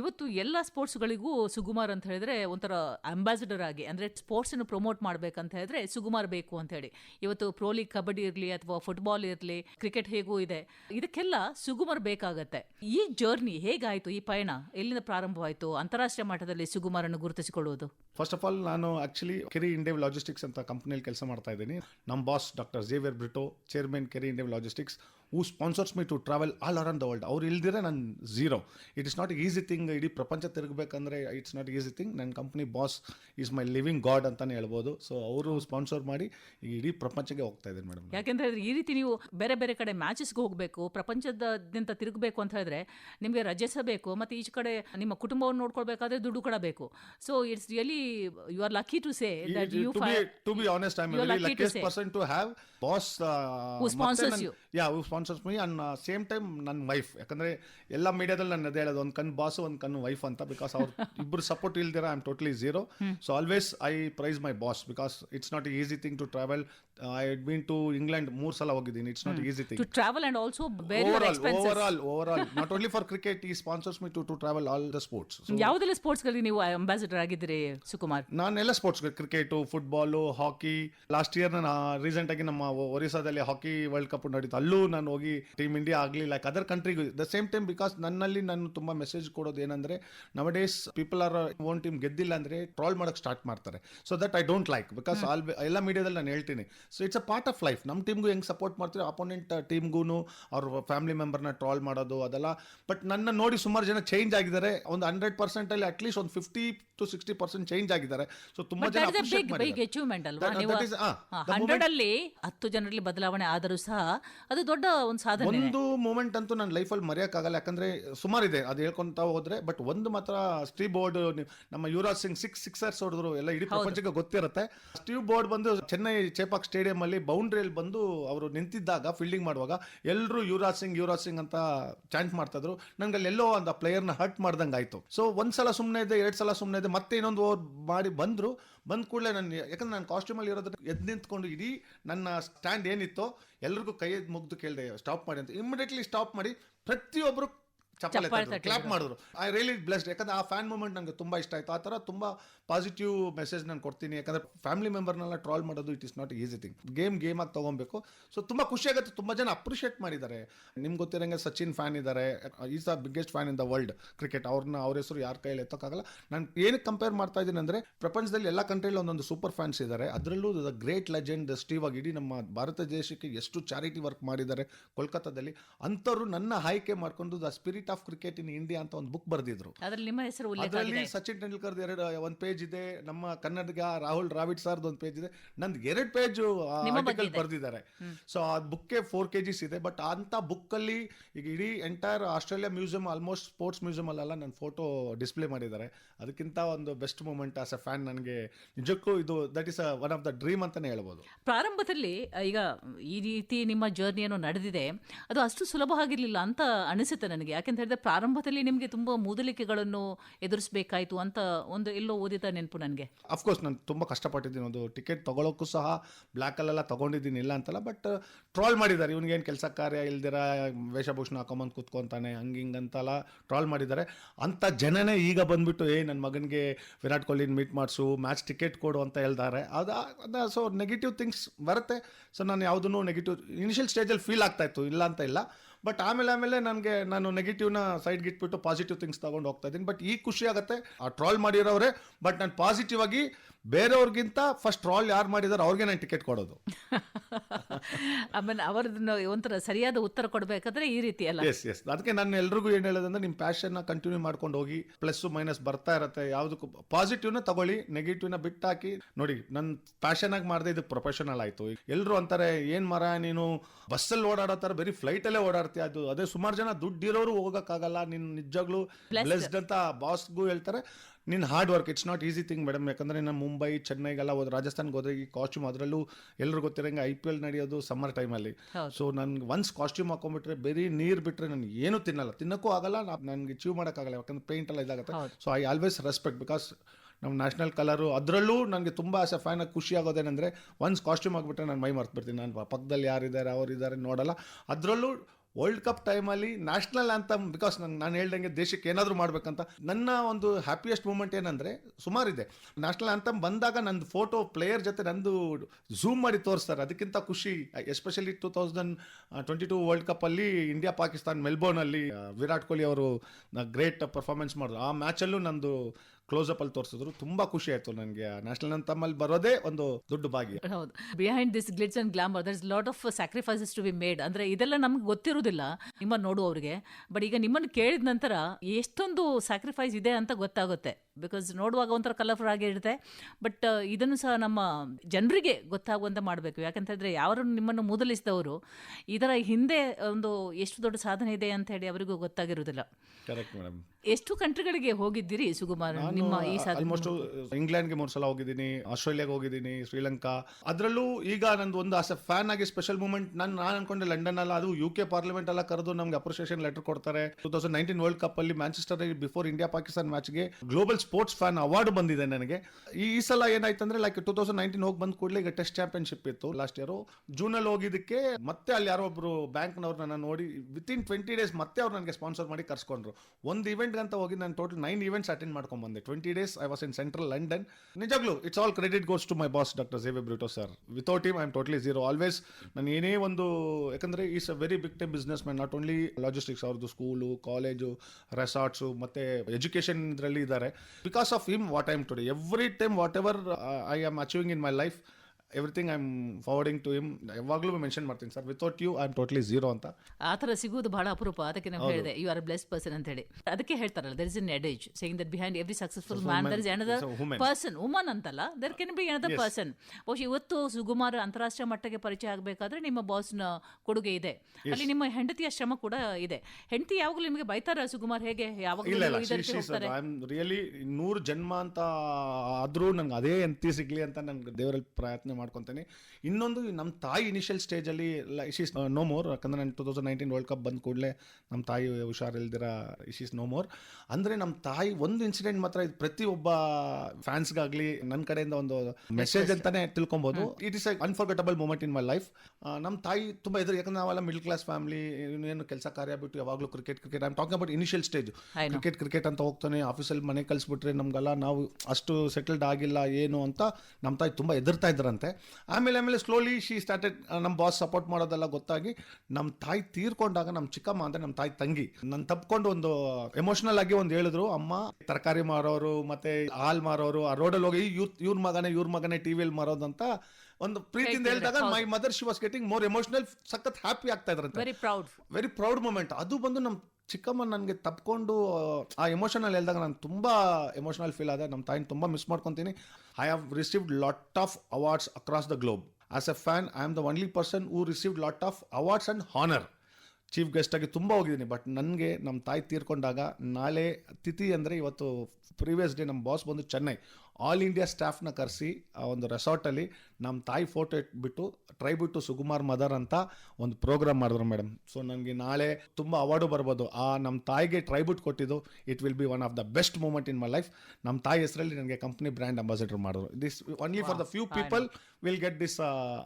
ಇವತ್ತು ಎಲ್ಲ ಸ್ಪೋರ್ಟ್ಸ್ಗಳಿಗೂ ಸುಗುಮಾರ್ ಅಂತ ಹೇಳಿದ್ರೆ ಒಂಥರ ಅಂಬಾಸಿಡರ್ ಆಗಿ, ಅಂದರೆ ಸ್ಪೋರ್ಟ್ಸ್ ಅನ್ನು ಪ್ರಮೋಟ್ ಮಾಡಬೇಕಂತ ಹೇಳಿದ್ರೆ ಸುಗುಮಾರ್ ಬೇಕು ಅಂತ ಹೇಳಿ. ಇವತ್ತು ಪ್ರೋ ಲೀಗ್ ಕಬಡ್ಡಿ ಇರಲಿ ಅಥವಾ ಫುಟ್ಬಾಲ್ ಇರಲಿ ಕ್ರಿಕೆಟ್ ಹೇಗೂ ಇದೆ, ಇದಕ್ಕೆಲ್ಲ ಸುಗುಮರ್ ಬೇಕಾಗತ್ತೆ. ಈ ಜರ್ನಿ ಹೇಗಾಯ್ತು, ಈ ಪಯಣ? ಎಲ್ಲಿಂದ ಪ್ರಾರಂಭವಾಯಿತು? ಅಂತಾರಾಷ್ಟ್ರೀಯ ಮಟ್ಟದಲ್ಲಿ ಸುಗುಮರನ್ನು ಗುರುತಿಸಿಕೊಳ್ಳುವುದು. ಫಸ್ಟ್ ಆಫ್ ಆಲ್ ನಾನು ಆಕ್ಚುಲಿ ಕೆರಿ ಇಂಡಿಯಾ ಲಾಜಿಸ್ಟಿಕ್ಸ್ ಅಂತ ಕಂಪನಿಯಲ್ಲಿ ಕೆಲಸ ಮಾಡ್ತಾ ಇದ್ದೀನಿ. ನಮ್ಮ boss doctor Xavier Britto chairman Kerry India logistics who sponsors me to travel all around the world ಅವ್ರು ಇಲ್ದಿರೆ ನಾನು zero it is not easy thing ಇಡೀ ಪ್ರಪಂಚ ತಿರುಗಬೇಕಂದ್ರೆ ಇಟ್ಸ್ ನಾಟ್ ಈಸಿ ಥಿಂಗ್ ನನ್ನ company boss is my living god ಅಂತಲೇ ಹೇಳ್ಬೋದು. So ಅವರು ಸ್ಪಾನ್ಸರ್ ಮಾಡಿ ಈಗ ಇಡೀ ಪ್ರಪಂಚಕ್ಕೆ ಹೋಗ್ತಾ ಇದ್ದೀನಿ ಮೇಡಮ್ ಯಾಕೆಂದರೆ ಈ ರೀತಿ ನೀವು ಬೇರೆ ಬೇರೆ ಕಡೆ ಮ್ಯಾಚಸ್ಗೆ ಹೋಗಬೇಕು ಪ್ರಪಂಚದಾದ್ಯಂತ ತಿರುಗಬೇಕು ಅಂತ ಹೇಳಿದ್ರೆ ನಿಮಗೆ ರಜೆ ಸಹ ಬೇಕು ಮತ್ತೆ ಈಚೆ ಕಡೆ ನಿಮ್ಮ ಕುಟುಂಬವನ್ನು ನೋಡ್ಕೊಳ್ಬೇಕಾದ್ರೆ ದುಡ್ಡು ಕೂಡ ಬೇಕು. So it's really you are lucky to say that you to be to be honest, I'm You're a very lucky to luckiest say. Person movie and same time ನನ್ನ ವೈಫ್ ಯಾಕಂದರೆ ಎಲ್ಲ ಮೀಡಿಯಾದಲ್ಲಿ ನಾನು ಅದೇ ಹೇಳೋದು ಒಂದು ಕಣ್ಣು ಬಾಸ್ ಒಂದು ಕಣ್ಣು ವೈಫ್ ಅಂತ ಬಿಕಾಸ್ ಅವ್ರು ಇಬ್ಬರು ಸಪೋರ್ಟ್ ಇಲ್ದಿರ I am totally zero so always I praise my boss because it's not easy thing to travel I been to England ಮೂರು ಸಲ ಹೋಗಿದ್ದೀನಿ. It's not easy thing travel and also over all over all over all not only for cricket ಈ sponsors me to to travel all the sports ಯಾವುದೆಲ್ಲ ಸ್ಪೋರ್ಟ್ಸ್ಗಳಿಗೆ ನೀವು ambassador ಆಗಿದ್ದೀರಿ ಸುಕುಮಾರ್? ನಾನೆಲ್ಲ sports cricket football hockey last year ನಾನು recent ಆಗಿ ನಮ್ಮ ಒರಿಸ್ಸಾದಲ್ಲಿ ಹಾಕಿ world cup ನಡೀತು ಅಲ್ಲೂ ನಾನು ಹೋಗಿ ಟೀಮ್ ಇಂಡಿಯಾ ಆಗಲಿ ಲೈಕ್ ಅದರ್ ಕಂಟ್ರಿಗೂ ದ ಸೇಮ್ ಟೈಮ್ ಬಿಕಾಸ್ ನನ್ನಲ್ಲಿ ನಾನು ತುಂಬಾ ಮೆಸೇಜ್ ಕೊಡೋದು ಏನಂದ್ರೆ nowadays people are own team ಗೆದ್ದಿಲ್ಲ ಅಂದ್ರೆ ಟ್ರಾಲ್ ಮಾಡೋಕೆ ಸ್ಟಾರ್ಟ್ ಮಾಡ್ತಾರೆ. So that I don't like because all ಎಲ್ಲ ಮೀಡಿಯಾದಲ್ಲಿ ನಾನು ಹೇಳ್ತೀನಿ. So it's a part of life ನಮ್ಮ ಟೀಮ್ಗೂ ಹೆಂಗ್ ಸಪೋರ್ಟ್ ಮಾಡ್ತೀವಿ ಅಪೋನೆಂಟ್ ಟೀಮ್ಗೂ ಅವ್ರ ಫ್ಯಾಮಿಲಿ ಮೆಂಬರ್ನ ಟ್ರಾಲ್ ಮಾಡೋದು ಅದೆಲ್ಲ. ಬಟ್ ನನ್ನ ನೋಡಿ ಸುಮಾರು ಜನ ಚೇಂಜ್ ಆಗಿದ್ದಾರೆ. ಒಂದು ಹಂಡ್ರೆಡ್ ಪರ್ಸೆಂಟ್ ಅಲ್ಲಿ ಅಟ್ಲೀಸ್ಟ್ ಒಂದು fifty to sixty percent change ಆಗಿದ್ದಾರೆ. ಸೊ ತುಂಬಾ ಜನ ಅಚೀವ್ಮೆಂಟ್ ಅಲ್ವಾ? Is- ah, ಹಂಡ್ರೆಡ್ ಅಲ್ಲಿ ಹತ್ತು ಜನರಲ್ಲಿ ಬದಲಾವಣೆ ಆದರೂ ಸಹ ಅದು ದೊಡ್ಡ ಒಂದು ಸಾಧನೆ. ಒಂದು ಮೂಮೆಂಟ್ ಅಂತೂ ನನ್ನ ಲೈಫಲ್ಲಿ ಮರೆಯೋಕ್ಕಾಗಲ್ಲ ಯಾಕಂದ್ರೆ ಸುಮಾರು ಇದೆ ಅದು ಹೇಳ್ಕೊಂತ ಹೋದ್ರೆ ಬಟ್ ಒಂದು ಮಾತ್ರ ಸ್ಟೀವ್ ಬೋರ್ಡ್ ನಮ್ಮ ಯುವರಾಜ್ ಸಿಂಗ್ ಸಿಕ್ಸ್ ಸಿಕ್ಸರ್ಸ್ ಹೊಡೆದ್ರು ಎಲ್ಲ ಇಡೀ ಪ್ರಪಂಚಕ್ಕೆ ಗೊತ್ತಿರುತ್ತೆ. ಸ್ಟೀವ್ ಬೋರ್ಡ್ ಬಂದು ಚೆನ್ನೈ ಚೇಪಾಕ್ ಸ್ಟೇಡಿಯಂ ಅಲ್ಲಿ ಬೌಂಡ್ರಿಯಲ್ಲಿ ಬಂದು ಅವರು ನಿಂತಿದ್ದಾಗ ಫೀಲ್ಡಿಂಗ್ ಮಾಡುವಾಗ ಎಲ್ಲರೂ ಯುವರಾಜ್ ಸಿಂಗ್ ಯುವರಾಜ್ ಸಿಂಗ್ ಅಂತ ಚಾಂಟ್ ಮಾಡ್ತಾ ಇದ್ರು ಅಲ್ಲೆಲ್ಲೋ ಒಂದು ಪ್ಲೇಯರ್ನ ಹರ್ಟ್ ಮಾಡ್ದಂಗೆ ಆಯ್ತು ಸೊ ಒಂದ್ಸಲ ಸುಮ್ಮನೆ ಇದೆ ಎರಡು ಸಲ ಸುಮ್ಮನೆ ಇದೆ ಮತ್ತೆ ಇನ್ನೊಂದು ಓವರ್ ಮಾಡಿ ಬಂದ್ರು. ಬಂದ ಕೂಡಲೇ ನಾನು ಯಾಕಂದ್ರೆ ನಾನು ಕಾಸ್ಟ್ಯೂಮಲ್ಲಿ ಇರೋದ್ರ ಎದ್ದು ನಿಂತ್ಕೊಂಡು ಇಡೀ ನನ್ನ ಸ್ಟ್ಯಾಂಡ್ ಏನಿತ್ತೋ ಎಲ್ರಿಗೂ ಕೈ ಮುಗ್ದು ಕೇಳಿದೆ ಸ್ಟಾಪ್ ಮಾಡಿ ಅಂತ. ಇಮಿಡಿಯೇಟ್ಲಿ ಸ್ಟಾಪ್ ಮಾಡಿ ಪ್ರತಿಯೊಬ್ಬರು ತಟ್ಟಿದ್ರು. ಕ್ಲಾಪ್ ಮಾಡಿದ್ರು. ಐ ರಿಯಲಿ ಬ್ಲೆಸ್ಡ್ ಯಾಕಂದ್ರೆ ಆ ಫ್ಯಾನ್ ಮೂಮೆಂಟ್ ನನಗೆ ತುಂಬಾ ಇಷ್ಟ ಆಯ್ತು. ಆ ಥರ ತುಂಬಾ ಪಾಸಿಟಿವ್ ಮೆಸೇಜ್ ನಾನು ಕೊಡ್ತೀನಿ. ಯಾಕಂದ್ರೆ ಫ್ಯಾಮಿಲಿ ಮೆಂಬರ್ನೆಲ್ಲ ಟ್ರಾಲ್ ಮಾಡೋದು it is not easy thing game game ಆಗಿ ತಗೊಬೇಕು. ಸೊ ತುಂಬಾ ಖುಷಿ ಆಗುತ್ತೆ. ತುಂಬಾ ಜನ ಅಪ್ರಿಷಿಯೇಟ್ ಮಾಡಿದ್ದಾರೆ. ನಿಮ್ಗೆ ಗೊತ್ತಿರಂಗೆ ಸಚಿನ್ ಫ್ಯಾನ್ ಇದ್ದಾರೆ is the biggest fan in the world cricket ಅವ್ರನ್ನ ಅವ್ರ ಹೆಸರು ಯಾರ ಕೈಯಲ್ಲಿ ಎತ್ತೋಕ್ಕಾಗಲ್ಲ. ನಾನು ಏನಕ್ಕೆ ಕಂಪೇರ್ ಮಾಡ್ತಾ ಇದ್ದೀನಿ ಅಂದ್ರೆ ಪ್ರಪಂಚದಲ್ಲಿ ಎಲ್ಲ ಕಂಟ್ರಿಯಲ್ಲಿ ಒಂದೊಂದು ಸೂಪರ್ ಫ್ಯಾನ್ಸ್ ಇದ್ದಾರೆ ಅದರಲ್ಲೂ ದ ಗ್ರೇಟ್ ಲೆಜೆಂಡ್ ಸ್ಟೀವ್ ಆಗಿ ಇಡೀ ನಮ್ಮ ಭಾರತ ದೇಶಕ್ಕೆ ಎಷ್ಟು ಚಾರಿಟಿ ವರ್ಕ್ ಮಾಡಿದ್ದಾರೆ ಕೋಲ್ಕತ್ತಾದಲ್ಲಿ. ಅಂಥವ್ರು ನನ್ನ ಆಯ್ಕೆ ಮಾಡಿಕೊಂಡು the spirit of cricket in India ಅಂತ ಒಂದು ಬುಕ್ ಬರೆದಿದ್ರು. ಅದ್ರಲ್ಲಿ ನಿಮ್ಮ ಹೆಸರು ಉಲ್ಲೇಖ ಅದರಲ್ಲಿ ಆಗಿದೆ. ಸಚಿನ್ ತೆಂಡೂಲ್ಕರ್ ಎರಡು ಒಂದು ಪೇಜ್ ಇದೆ ನಮ್ಮ ಕನ್ನಡಿಗ ರಾಹುಲ್ ದ್ರಾವಿಡ್ ಸರ್ದು ಒಂದು ಪೇಜ್ ಇದೆ. ನಂದು ಎರಡು ಪೇಜ್ ನಿಮ್ಮ ಬಗ್ಗೆ ಆರ್ಟಿಕಲ್ ಇದೆ. ಬರೆದಿದ್ದಾರೆ. ಸೊ ಆ ಬುಕ್ಕೆ ಫೋರ್ ಕೆ ಜಿಸ್ ಇದೆ ಬಟ್ ಅಂತ ಬುಕ್ಕಲ್ಲಿ ಈಗ ಇಡೀ entire Australia museum almost sports museum ಅಲ್ಲೆಲ್ಲ ನನ್ನ ಫೋಟೋ ಡಿಸ್ಪ್ಲೇ ಮಾಡಿದ್ದಾರೆ. ಅದಕ್ಕಿಂತ ಒಂದು best moment as a fan ನನಗೆ ನಿಜಕ್ಕೂ ಇದು that is one of the dream ಅಂತಾನೆ ಹೇಳ್ಬೋದು. ಪ್ರಾರಂಭದಲ್ಲಿ ಈಗ ಈ ರೀತಿ ನಿಮ್ಮ ಜರ್ನಿಯನ್ನು ನಡೆದಿದೆ. ಅದು ಅಷ್ಟು ಸುಲಭ ಆಗಿರಲಿಲ್ಲ ಅಂತ ಅನಿಸುತ್ತೆ ನನಗೆ. ಯಾಕೆಂತ ಹೇಳಿದ್ರೆ ಪ್ರಾರಂಭದಲ್ಲಿ ನಿಮಗೆ ತುಂಬ ಮೂದಲಿಕೆಗಳನ್ನು ಎದುರಿಸಬೇಕಾಯಿತು ಅಂತ ಒಂದು ಎಲ್ಲೋ ಓದಿದ ನೆನಪು ನನಗೆ. ಅಫ್ಕೋರ್ಸ್ ನಾನು ತುಂಬ ಕಷ್ಟಪಟ್ಟಿದ್ದೀನಿ. ಒಂದು ಟಿಕೆಟ್ ತಗೊಳ್ಳೋಕ್ಕೂ ಸಹ ಬ್ಲ್ಯಾಕಲ್ಲೆಲ್ಲ ತೊಗೊಂಡಿದ್ದೀನಿ, ಇಲ್ಲ ಅಂತಲ್ಲ ಬಟ್ ಟ್ರಾಲ್ ಮಾಡಿದ್ದಾರೆ. ಇವ್ನಿಗೇನು ಕೆಲಸ ಕಾರ್ಯ ಇಲ್ದಿರ ವೇಷಭೂಷಣ ಹಾಕೊಂಬಂದು ಕೂತ್ಕೊಂತಾನೆ ಹಂಗೆ ಹಿಂಗೆ ಅಂತೆಲ್ಲ ಟ್ರಾಲ್ ಮಾಡಿದ್ದಾರೆ. ಅಂಥ ಜನನೇ ಈಗ ಬಂದ್ಬಿಟ್ಟು ಏ ನನ್ನ ಮಗನಿಗೆ ವಿರಾಟ್ ಕೊಹ್ಲಿನ ಮೀಟ್ ಮಾಡಿಸು ಮ್ಯಾಚ್ ಟಿಕೆಟ್ ಕೊಡು ಅಂತ ಹೇಳ್ತಾರೆ ಅದು, ಅದ ಸೊ ನೆಗೆಟಿವ್ ಥಿಂಗ್ಸ್ ಬರುತ್ತೆ. ಸೊ ನಾನು ಯಾವುದನ್ನು ನೆಗೆಟಿವ್ ಇನಿಷಿಯಲ್ ಸ್ಟೇಜಲ್ಲಿ ಫೀಲ್ ಆಗ್ತಾಯಿತ್ತು ಇಲ್ಲ ಅಂತ ಇಲ್ಲ. ಬಟ್ ಆಮೇಲೆ ಆಮೇಲೆ ನನಗೆ ನಾನು ನೆಗೆಟಿವ್ನ ಸೈಡ್ಗೆ ಇಟ್ಬಿಟ್ಟು ಪಾಸಿಟಿವ್ ಥಿಂಗ್ಸ್ ತೊಗೊಂಡು ಹೋಗ್ತಾ ಇದ್ದೀನಿ. ಬಟ್ ಈ ಖುಷಿ ಆಗುತ್ತೆ. ಆ ಟ್ರಾಲ್ ಮಾಡಿರೋರೆ ಬಟ್ ನಾನು ಪಾಸಿಟಿವ್ ಆಗಿ ಬೇರೆಯವ್ರಿಗಿಂತ ಫಸ್ಟ್ ರಾಲ್ ಯಾರು ಮಾಡಿದಾರೆ ಅವ್ರಿಗೆ ನಾನು ಟಿಕೆಟ್ ಕೊಡೋದು. ಆಮೇಲೆ ಅವರದನ್ನು ಒಂಥರ ಸರಿಯಾದ ಉತ್ತರ ಕೊಡಬೇಕಾದ್ರೆ ಈ ರೀತಿ ಅಲ್ಲ? ಎಸ್ ಎಸ್ ಅದಕ್ಕೆ ನಾನು ಎಲ್ರಿಗೂ ಏನು ಹೇಳೋದಂದ್ರೆ ನಿಮ್ಮ ಪ್ಯಾಷನ್ನ ಕಂಟಿನ್ಯೂ ಮಾಡ್ಕೊಂಡು ಹೋಗಿ ಪ್ಲಸ್ ಮೈನಸ್ ಬರ್ತಾ ಇರುತ್ತೆ ಯಾವುದಕ್ಕೂ ಪಾಸಿಟಿವ್ನ ತಗೊಳ್ಳಿ ನೆಗೆಟಿವ್ನ ಬಿಟ್ಟಾಕಿ. ನೋಡಿ ನನ್ನ ಪ್ಯಾಷನ್ ಆಗಿ ಮಾಡಿದೆ ಇದು ಪ್ರೊಫೆಷನಲ್ ಆಯಿತು. ಎಲ್ಲರೂ ಅಂತಾರೆ ಏನು ಮರ ನೀನು ಬಸ್ಸಲ್ಲಿ ಓಡಾಡೋ ಥರ ಬರೀ ಫ್ಲೈಟಲ್ಲೇ ಓಡಾಡ್ತೀಯ? ಅದು ಅದೇ ಸುಮಾರು ಜನ ದುಡ್ಡಿರೋರು ಹೋಗೋಕ್ಕಾಗಲ್ಲ. ನಿನ್ನ ನಿಜವಾಗ್ಲೂ ಬ್ಲೆಸ್ಡ್ ಅಂತ ಬಾಸ್ಗೂ ಹೇಳ್ತಾರೆ. ನಿನ್ನ hard work it's not easy thing madam ಯಾಕಂದರೆ ನಾನು ಮುಂಬೈ ಚೆನ್ನೈಗೆಲ್ಲ ಹೋದ್ರೆ ರಾಜಸ್ಥಾನ್ಗೆ ಹೋದ್ರೆ ಈ ಕಾಸ್ಟ್ಯೂಮ್ ಅದರಲ್ಲೂ ಎಲ್ಲರೂ ಗೊತ್ತಿರಂಗೆ ಐ ಪಿ ಎಲ್ ನಡೆಯೋದು ಸಮ್ಮರ್ ಟೈಮಲ್ಲಿ. ಸೊ ನನ್ಗೆ ಒನ್ಸ್ ಕಾಸ್ಟ್ಯೂಮ್ ಹಾಕೊಂಡ್ಬಿಟ್ರೆ ಬರೀ ನೀರು ಬಿಟ್ಟರೆ ನನಗೆ ಏನು ತಿನ್ನಲ್ಲ. ತಿನ್ನೋಕ್ಕೂ ಆಗಲ್ಲ ನನಗೆ ಚೀವ್ ಮಾಡೋಕ್ಕಾಗಲ್ಲ ಯಾಕಂದ್ರೆ ಪೇಂಟ್ ಎಲ್ಲ ಇದಾಗುತ್ತೆ. So I always respect because ನಮ್ಮ ನ್ಯಾಷನಲ್ ಕಲರು ಅದರಲ್ಲೂ ನನಗೆ ತುಂಬ ಆಸೆ ಫ್ಯಾನ್ ಖುಷಿ ಆಗೋದೇನೆಂದರೆ ಒನ್ಸ್ ಕಾಸ್ಟ್ಯೂಮ್ ಆಗಿಬಿಟ್ರೆ ನಾನು ಮೈ ಮರ್ತು ಬಿಡ್ತೀನಿ ನಾನು ಪಕ್ಕದಲ್ಲಿ ಯಾರಿದ್ದಾರೆ ಅವರಿದ್ದಾರೆ ನೋಡಲ್ಲ. ಅದರಲ್ಲೂ ವರ್ಲ್ಡ್ ಕಪ್ ಟೈಮಲ್ಲಿ ನ್ಯಾಷನಲ್ ಆ್ಯಂಥಮ್ ಬಿಕಾಸ್ ನಂಗೆ ನಾನು ಹೇಳ್ದಂಗೆ ದೇಶಕ್ಕೆ ಏನಾದರೂ ಮಾಡಬೇಕಂತ, ನನ್ನ ಒಂದು ಹ್ಯಾಪಿಯೆಸ್ಟ್ ಮೂಮೆಂಟ್ ಏನಂದರೆ ಸುಮಾರಿದೆ ನ್ಯಾಷನಲ್ ಆ್ಯಂಥಮ್ ಬಂದಾಗ ನಂದು ಫೋಟೋ ಪ್ಲೇಯರ್ ಜೊತೆ ನಂದು ಝೂಮ್ ಮಾಡಿ ತೋರಿಸ್ತಾರೆ. ಅದಕ್ಕಿಂತ ಖುಷಿ especially two thousand twenty two world ಕಪ್ಪಲ್ಲಿ ಇಂಡಿಯಾ ಪಾಕಿಸ್ತಾನ್ ಮೆಲ್ಬೋರ್ನಲ್ಲಿ ವಿರಾಟ್ ಕೊಹ್ಲಿ ಅವರು ಗ್ರೇಟ್ ಪರ್ಫಾರ್ಮೆನ್ಸ್ ಮಾಡಿದ್ರು. ಆ ಮ್ಯಾಚಲ್ಲೂ ನಂದು ಕ್ಲೋಸಪ್ ಅಲ್ಲಿ ತೋರಿಸಿದ್ರು. ತುಂಬಾ ಖುಷಿ ಆಯ್ತು ನನಗೆ. ನ್ಯಾಷನಲ್ ಅಂತಮ್ಮಲ್ಲಿ ಬರೋದೇ ಒಂದು ದೊಡ್ಡ ಭಾಗ್ಯ. ಹೌದು. Behind this glitz and glamour there is lot of sacrifices to be made ಅಂದ್ರೆ ಇದೆಲ್ಲ ನಮ್ಗೆ ಗೊತ್ತಿರೋದಿಲ್ಲ ನಿಮ್ಮನ್ನು ನೋಡುವವರಿಗೆ. ಬಟ್ ಈಗ ನಿಮ್ಮನ್ನು ಕೇಳಿದ ನಂತರ ಎಷ್ಟೊಂದು ಸ್ಯಾಕ್ರಿಫೈಸ್ ಇದೆ ಅಂತ ಗೊತ್ತಾಗುತ್ತೆ. ಬಿಕಾಸ್ ನೋಡುವಾಗ ಒಂಥರ ಕಲರ್ಫುಲ್ ಆಗಿರುತ್ತೆ ಬಟ್ ಇದನ್ನು ಸಹ ನಮ್ಮ ಜನರಿಗೆ ಗೊತ್ತಾಗುವಂತೆ ಮಾಡಬೇಕು. ಯಾಕಂತ ಹೇಳಿದ್ರೆ ಯಾರು ನಿಮ್ಮನ್ನು ಮೂದಲಿಸಿದವರು ಇದರ ಹಿಂದೆ ಒಂದು ಎಷ್ಟು ದೊಡ್ಡ ಸಾಧನೆ ಇದೆ ಅಂತ ಹೇಳಿ ಅವರಿಗೂ ಕರೆಕ್ಟ್ ಮೇಡಮ್ ಎಷ್ಟು ಕಂಟ್ರಿಗಳಿಗೆ ಹೋಗಿದ್ದೀರಿ ಸುಗುಮಾರ್ ನಿಮ್ಮ ಈ ಸಾಧನೆ ಆಲ್ಮೋಸ್ಟ್ ಇಂಗ್ಲೆಂಡ್ಗೆ ಮೂರು ಸಲ ಹೋಗಿದ್ದೀನಿ ಆಸ್ಟ್ರೇಲಿಯಾಗೆ ಹೋಗಿದ್ದೀನಿ ಶ್ರೀಲಂಕಾ ಅದರಲ್ಲೂ ಈಗ ನಂದು ಒಂದು ಆಸ್ ಅ ಫ್ಯಾನ್ ಆಗಿ ಸ್ಪೆಷಲ್ ಮೂಮೆಂಟ್ ನಾನು ನಾನು ಅನ್ಕೊಂಡೆ ಲಂಡನ್ ಅಲ್ಲ ಅದು ಯು ಕೆ ಪಾರ್ಲಿಮೆಂಟ್ ಎಲ್ಲ ಕರೆದು ನಮ್ಗೆ ಅಪ್ರಿಸಿಯೇಷನ್ ಲೆಟರ್ ಕೊಡ್ತಾರೆ. Two thousand nineteen world cup ಅಲ್ಲಿ ಮ್ಯಾಂಚೆಸ್ಟರ್ ಬಿಫೋರ್ ಇಂಡಿಯಾ ಪಾಕಿಸ್ತಾನ್ ಮ್ಯಾಚ್ಗೆ ಗ್ಲೋಬಲ್ ಸ್ಪೋರ್ಟ್ಸ್ ಫ್ಯಾನ್ ಅವಾರ್ಡ್ ಬಂದಿದೆ ನನಗೆ. ಈ ಸಲ ಏನಾಯ್ತು ಅಂದ್ರೆ ಲೈಕ್ ಟೂ ತೌಸಂಡ್ ನೈನ್ಟೀನ್ ಹೋಗಿ ಬಂದ ಕೂಡಲೇ ಈಗ ಟೆಸ್ಟ್ ಚಾಂಪಿಯನ್ಶಿಪ್ ಇತ್ತು ಲಾಸ್ಟ್ ಇಯರ್ ಜೂನಲ್ಲಿ ಹೋಗಿದ್ದಕ್ಕೆ ಮತ್ತೆ ಅಲ್ಲಿ ಯಾರೋ ಒಬ್ರು ಬ್ಯಾಂಕ್ನವ್ರು ನನ್ನ ನೋಡಿ ವಿತಿನ್ ಟ್ವೆಂಟಿ ಡೇಸ್ ಮತ್ತೆ ಅವ್ರು ನನಗೆ ಸ್ಪಾನ್ಸರ್ ಮಾಡಿ ಕರ್ಸ್ಕೊಂಡ್ರು. ಒಂದು ಇವೆಂಟ್ ಅಂತ ಹೋಗಿ ನಾನು ಟೋಟಲ್ ನೈನ್ ಇವೆಂಟ್ಸ್ ಅಟೆಂಡ್ ಮಾಡ್ಕೊಂಡ್ ಬಂದೆ. Twenty days I was in central London ನಿಜಾಗ್ಲೂ it's all credit goes to my boss doctor ಜೇವೆ Brito sir without him I am totally zero always ನಾನು ಏನೇ ಒಂದು, ಯಾಕಂದ್ರೆ is a very big time business man not only logistics ಅವ್ರದ್ದು school college resorts ಮತ್ತೆ education ಇದರಲ್ಲಿ ಇದ್ದಾರೆ. Because of him, what I am today. Every time, whatever uh, I am achieving in my life, everything I am forwarding to him ಯಾವಾಗಲೂ mention ಮಾಡ್ತೀನಿ sir without you I am totally zero ಅಂತ. ಆ ಥರ ಸಿಗುವುದು ಬಹಳ ಅಪರೂಪ. ಅದಕ್ಕೆ ನಾವು ಹೇಳಿದೆ ಯು ಆರ್ ಬ್ಲೆಸ್ ಪರ್ಸನ್ ಅಂತ ಹೇಳಿ. ಅದಕ್ಕೆ ಹೇಳ್ತಾರಲ್ಲ there is in adage saying that behind every successful man there is another. Person woman ಅಂತಲ್ಲ there can be another person ಬಹುಶಃ ಇವತ್ತು ಸುಗುಮಾರ್ ಅಂತಾರಾಷ್ಟ್ರೀಯ ಮಟ್ಟಕ್ಕೆ ಪರಿಚಯ ಆಗಬೇಕಾದ್ರೆ ನಿಮ್ಮ ಬಾಸ್ನ ಕೊಡುಗೆ ಇದೆ. ಅಲ್ಲಿ ನಿಮ್ಮ ಹೆಂಡತಿಯ ಶ್ರಮ ಕೂಡ ಇದೆ. ಹೆಂಡತಿ ಯಾವಾಗಲೂ ನಿಮಗೆ ಬೈತಾರ ಸುಗುಮಾರ್ ಹೇಗೆ? ಯಾವಾಗಲೂ ರಿಯಲಿ ನೂರು ಜನ್ಮ ಅಂತ ಆದರೂ ನಂಗೆ ಅದೇ ಎಂತಿ ಸಿಗ್ಲಿ ಅಂತ ನಂಗೆ ದೇವರಲ್ಲಿ ಪ್ರಯತ್ನ ಮಾಡ್ಕೊತೀನಿ. ಇನ್ನೊಂದು ನಮ್ಮ ತಾಯಿ ಇನಿಷಿಯಲ್ ಸ್ಟೇಜಲ್ಲಿ ಇಶೀಸ್ ನೋ ಮೋರ್ ಯಾಕಂದ್ರೆ ನಾನು two thousand nineteen world cup ಬಂದ ಕೂಡಲೇ ನಮ್ಮ ತಾಯಿ ಹುಷಾರಿಲ್ದಿರ ಇಶೀಸ್ ನೋ ಮೋರ್ ಅಂದರೆ ನಮ್ಮ ತಾಯಿ ಒಂದು ಇನ್ಸಿಡೆಂಟ್ ಮಾತ್ರ ಇದು ಪ್ರತಿಯೊಬ್ಬ ಫ್ಯಾನ್ಸ್ಗಾಗಲಿ ನನ್ನ ಕಡೆಯಿಂದ ಒಂದು ಮೆಸೇಜ್ ಅಂತಾನೆ ತಿಳ್ಕೊಬೋದು. It is unforgettable moment in my life ನಮ್ಮ ತಾಯಿ ತುಂಬ ಎದುರು ಯಾಕಂದ್ರೆ ನಾವೆಲ್ಲ ಮಿಡ್ಲ್ ಕ್ಲಾಸ್ ಫ್ಯಾಮಿಲಿ ಏನು ಕೆಲಸ ಕಾರ್ಯ ಬಿಟ್ಟು ಯಾವಾಗಲೂ cricket cricket I'm talking about initial stage cricket cricket ಅಂತ ಹೋಗ್ತಾನೆ ಆಫೀಸಲ್ಲಿ ಮನೆ ಕಳಿಸ್ಬಿಟ್ರೆ ನಮಗೆಲ್ಲ ನಾವು ಅಷ್ಟು ಸೆಟಲ್ಡ್ ಆಗಿಲ್ಲ ಏನು ಅಂತ ನಮ್ಮ ತಾಯಿ ತುಂಬ ಎದುರ್ತಾ ಇದ್ರಂತೆ ಆಮೇಲೆ ಆಮೇಲೆ ಸ್ಲೋಲಿ ಶಿ ಸ್ಟಾರ್ಟೆಡ್ ನಮ್ಮ ಬಾಸ್ ಸಪೋರ್ಟ್ ಮಾಡೋದೆಲ್ಲ ಗೊತ್ತಾಗಿ ನಮ್ಮ ತಾಯಿ ತೀರ್ಕೊಂಡಾಗ ನಮ್ಮ ಚಿಕ್ಕಮ್ಮ ಅಂದರೆ ನಮ್ಮ ತಾಯಿ ತಂಗಿ ನಾನು ತಪ್ಕೊಂಡು ಒಂದು ಎಮೋಷನಲ್ ಆಗಿ ಒಂದು ಹೇಳಿದ್ರು ಅಮ್ಮ ತರಕಾರಿ ಮಾರೋರು ಮತ್ತೆ ಹಾಲ್ ಮಾರೋರು ಆ ರೋಡಲ್ಲಿ ಹೋಗಿ ಇವ್ರ ಇವ್ರ ಮಗನೇ ಇವ್ರ ಮಗನೇ ಟಿವಿಯಲ್ಲಿ ಮಾರೋದಂತ ಒಂದು ಪ್ರೀತಿಯಿಂದ ಹೇಳಿದಾಗ. My mother she was getting more emotional ಸಖತ್ ಹ್ಯಾಪಿ ಆಗ್ತಾ ಇದ್ರಂತೆ. Very proud very proud moment ಅದು ಬಂದು ನಮ್ಮ ಚಿಕ್ಕಮ್ಮ ನನಗೆ ತಪ್ಪಿಕೊಂಡು ಆ ಎಮೋಷನಲ್ ಹೇಳಿದಾಗ ನಾನು ತುಂಬ ಎಮೋಷನಲ್ ಫೀಲ್ ಆದ. ನಮ್ಮ ತಾಯಿನ ತುಂಬ ಮಿಸ್ ಮಾಡ್ಕೊತೀನಿ. I have received lot of awards across the globe as a fan I am the only person who received lot of awards and honour chief guest ಆಗಿ ತುಂಬ ಹೋಗಿದ್ದೀನಿ ಬಟ್ ನನಗೆ ನಮ್ಮ ತಾಯಿ ತೀರ್ಕೊಂಡಾಗ ನಾಳೆ ತಿಥಿ ಅಂದರೆ ಇವತ್ತು ಪ್ರೀವಿಯಸ್ ಡೇ ನಮ್ಮ ಬಾಸ್ ಬಂದು ಚೆನ್ನೈ. ಆಲ್ ಇಂಡಿಯಾ ಸ್ಟಾಫ್ನ ಕರೆಸಿ ಆ ಒಂದು ರೆಸಾರ್ಟಲ್ಲಿ ನಮ್ಮ ತಾಯಿ ಫೋಟೋ ಇಟ್ಬಿಟ್ಟು ಟ್ರೈಬಿಟ್ಟು ಸುಕುಮಾರ್ ಮದರ್ ಅಂತ ಒಂದು ಪ್ರೋಗ್ರಾಮ್ ಮಾಡಿದ್ರು ಮೇಡಮ್ ಸೊ ನನಗೆ ನಾಳೆ ತುಂಬ ಅವಾರ್ಡು ಬರ್ಬೋದು. ಆ ನಮ್ಮ ತಾಯಿಗೆ ಟ್ರೈಬಿಟ್ ಕೊಟ್ಟಿದ್ದು it will be one of the best moment in my life ನಮ್ಮ ತಾಯಿ ಹೆಸರಲ್ಲಿ ನನಗೆ ಕಂಪ್ನಿ ಬ್ರ್ಯಾಂಡ್ ಅಂಬಾಸಿಡರ್ ಮಾಡಿದ್ರು. This only for the few people will get this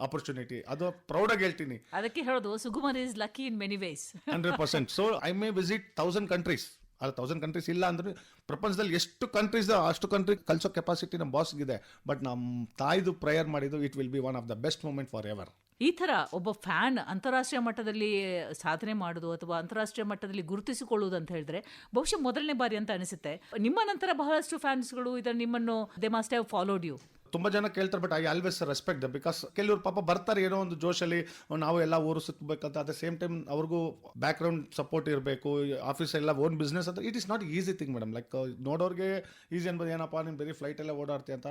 opportunity ಅದು ಪ್ರೌಡಾಗಿ ಹೇಳ್ತೀನಿ. ಅದಕ್ಕೆ ಹೇಳೋದು Sukumar is lucky in many ways hundred percent so I may visit thousand countries ಅಲ್ಲ ತೌಸಂಡ್ ಕಂಟ್ರೀಸ್ ಇಲ್ಲ ಅಂದ್ರೆ ಪ್ರಪಂಚದಲ್ಲಿ ಎಷ್ಟು ಕಂಟ್ರೀಸ್ ಅಷ್ಟು ಕಂಟ್ರಿ ಕಲಿಸೋ ಕೆಪಾಸಿಟಿ ನಮ್ಮ ಬಾಸ್ಗಿದೆ ಬಟ್ ನಮ್ಮ ತಾಯಿದು ಪ್ರೇಯರ್ ಮಾಡಿದ್ದು it will be one of the best moment forever ಈ ಥರ ಒಬ್ಬ ಫ್ಯಾನ್ ಅಂತಾರಾಷ್ಟ್ರೀಯ ಮಟ್ಟದಲ್ಲಿ ಸಾಧನೆ ಮಾಡೋದು ಅಥವಾ ಅಂತಾರಾಷ್ಟ್ರೀಯ ಮಟ್ಟದಲ್ಲಿ ಗುರುತಿಸಿಕೊಳ್ಳುವುದು ಅಂತ ಹೇಳಿದ್ರೆ ಬಹುಶಃ ಮೊದಲನೇ ಬಾರಿ ಅಂತ ಅನಿಸುತ್ತೆ. ನಿಮ್ಮ ನಂತರ ಬಹಳಷ್ಟು ಫ್ಯಾನ್ಸ್ಗಳು ಇದನ್ನು ನಿಮ್ಮನ್ನು they must have followed you ತುಂಬ ಜನ ಕೇಳ್ತಾರೆ but I always respect because ಕೆಲವರು ಪಾಪ ಬರ್ತಾರೆ ಏನೋ ಒಂದು ಜೋಶಲ್ಲಿ ನಾವು ಎಲ್ಲ ಊರು ಸುತ್ತಬೇಕಂತ ಅಟ್ ದ ಸೇಮ್ ಟೈಮ್ ಅವ್ರಿಗೂ ಬ್ಯಾಕ್ ಗ್ರೌಂಡ್ ಸಪೋರ್ಟ್ ಇರಬೇಕು ಆಫೀಸ್ ಎಲ್ಲ ಓನ್ ಬಿಸ್ನೆಸ್ ಅಂತ it is not easy thing madam like ನೋಡೋರಿಗೆ easy ಅನ್ಬೋದು ಏನಪ್ಪ ನೀನು ಬರೀ ಫ್ಲೈಟ್ ಎಲ್ಲ ಓಡಾಡ್ತೀಯ ಅಂತ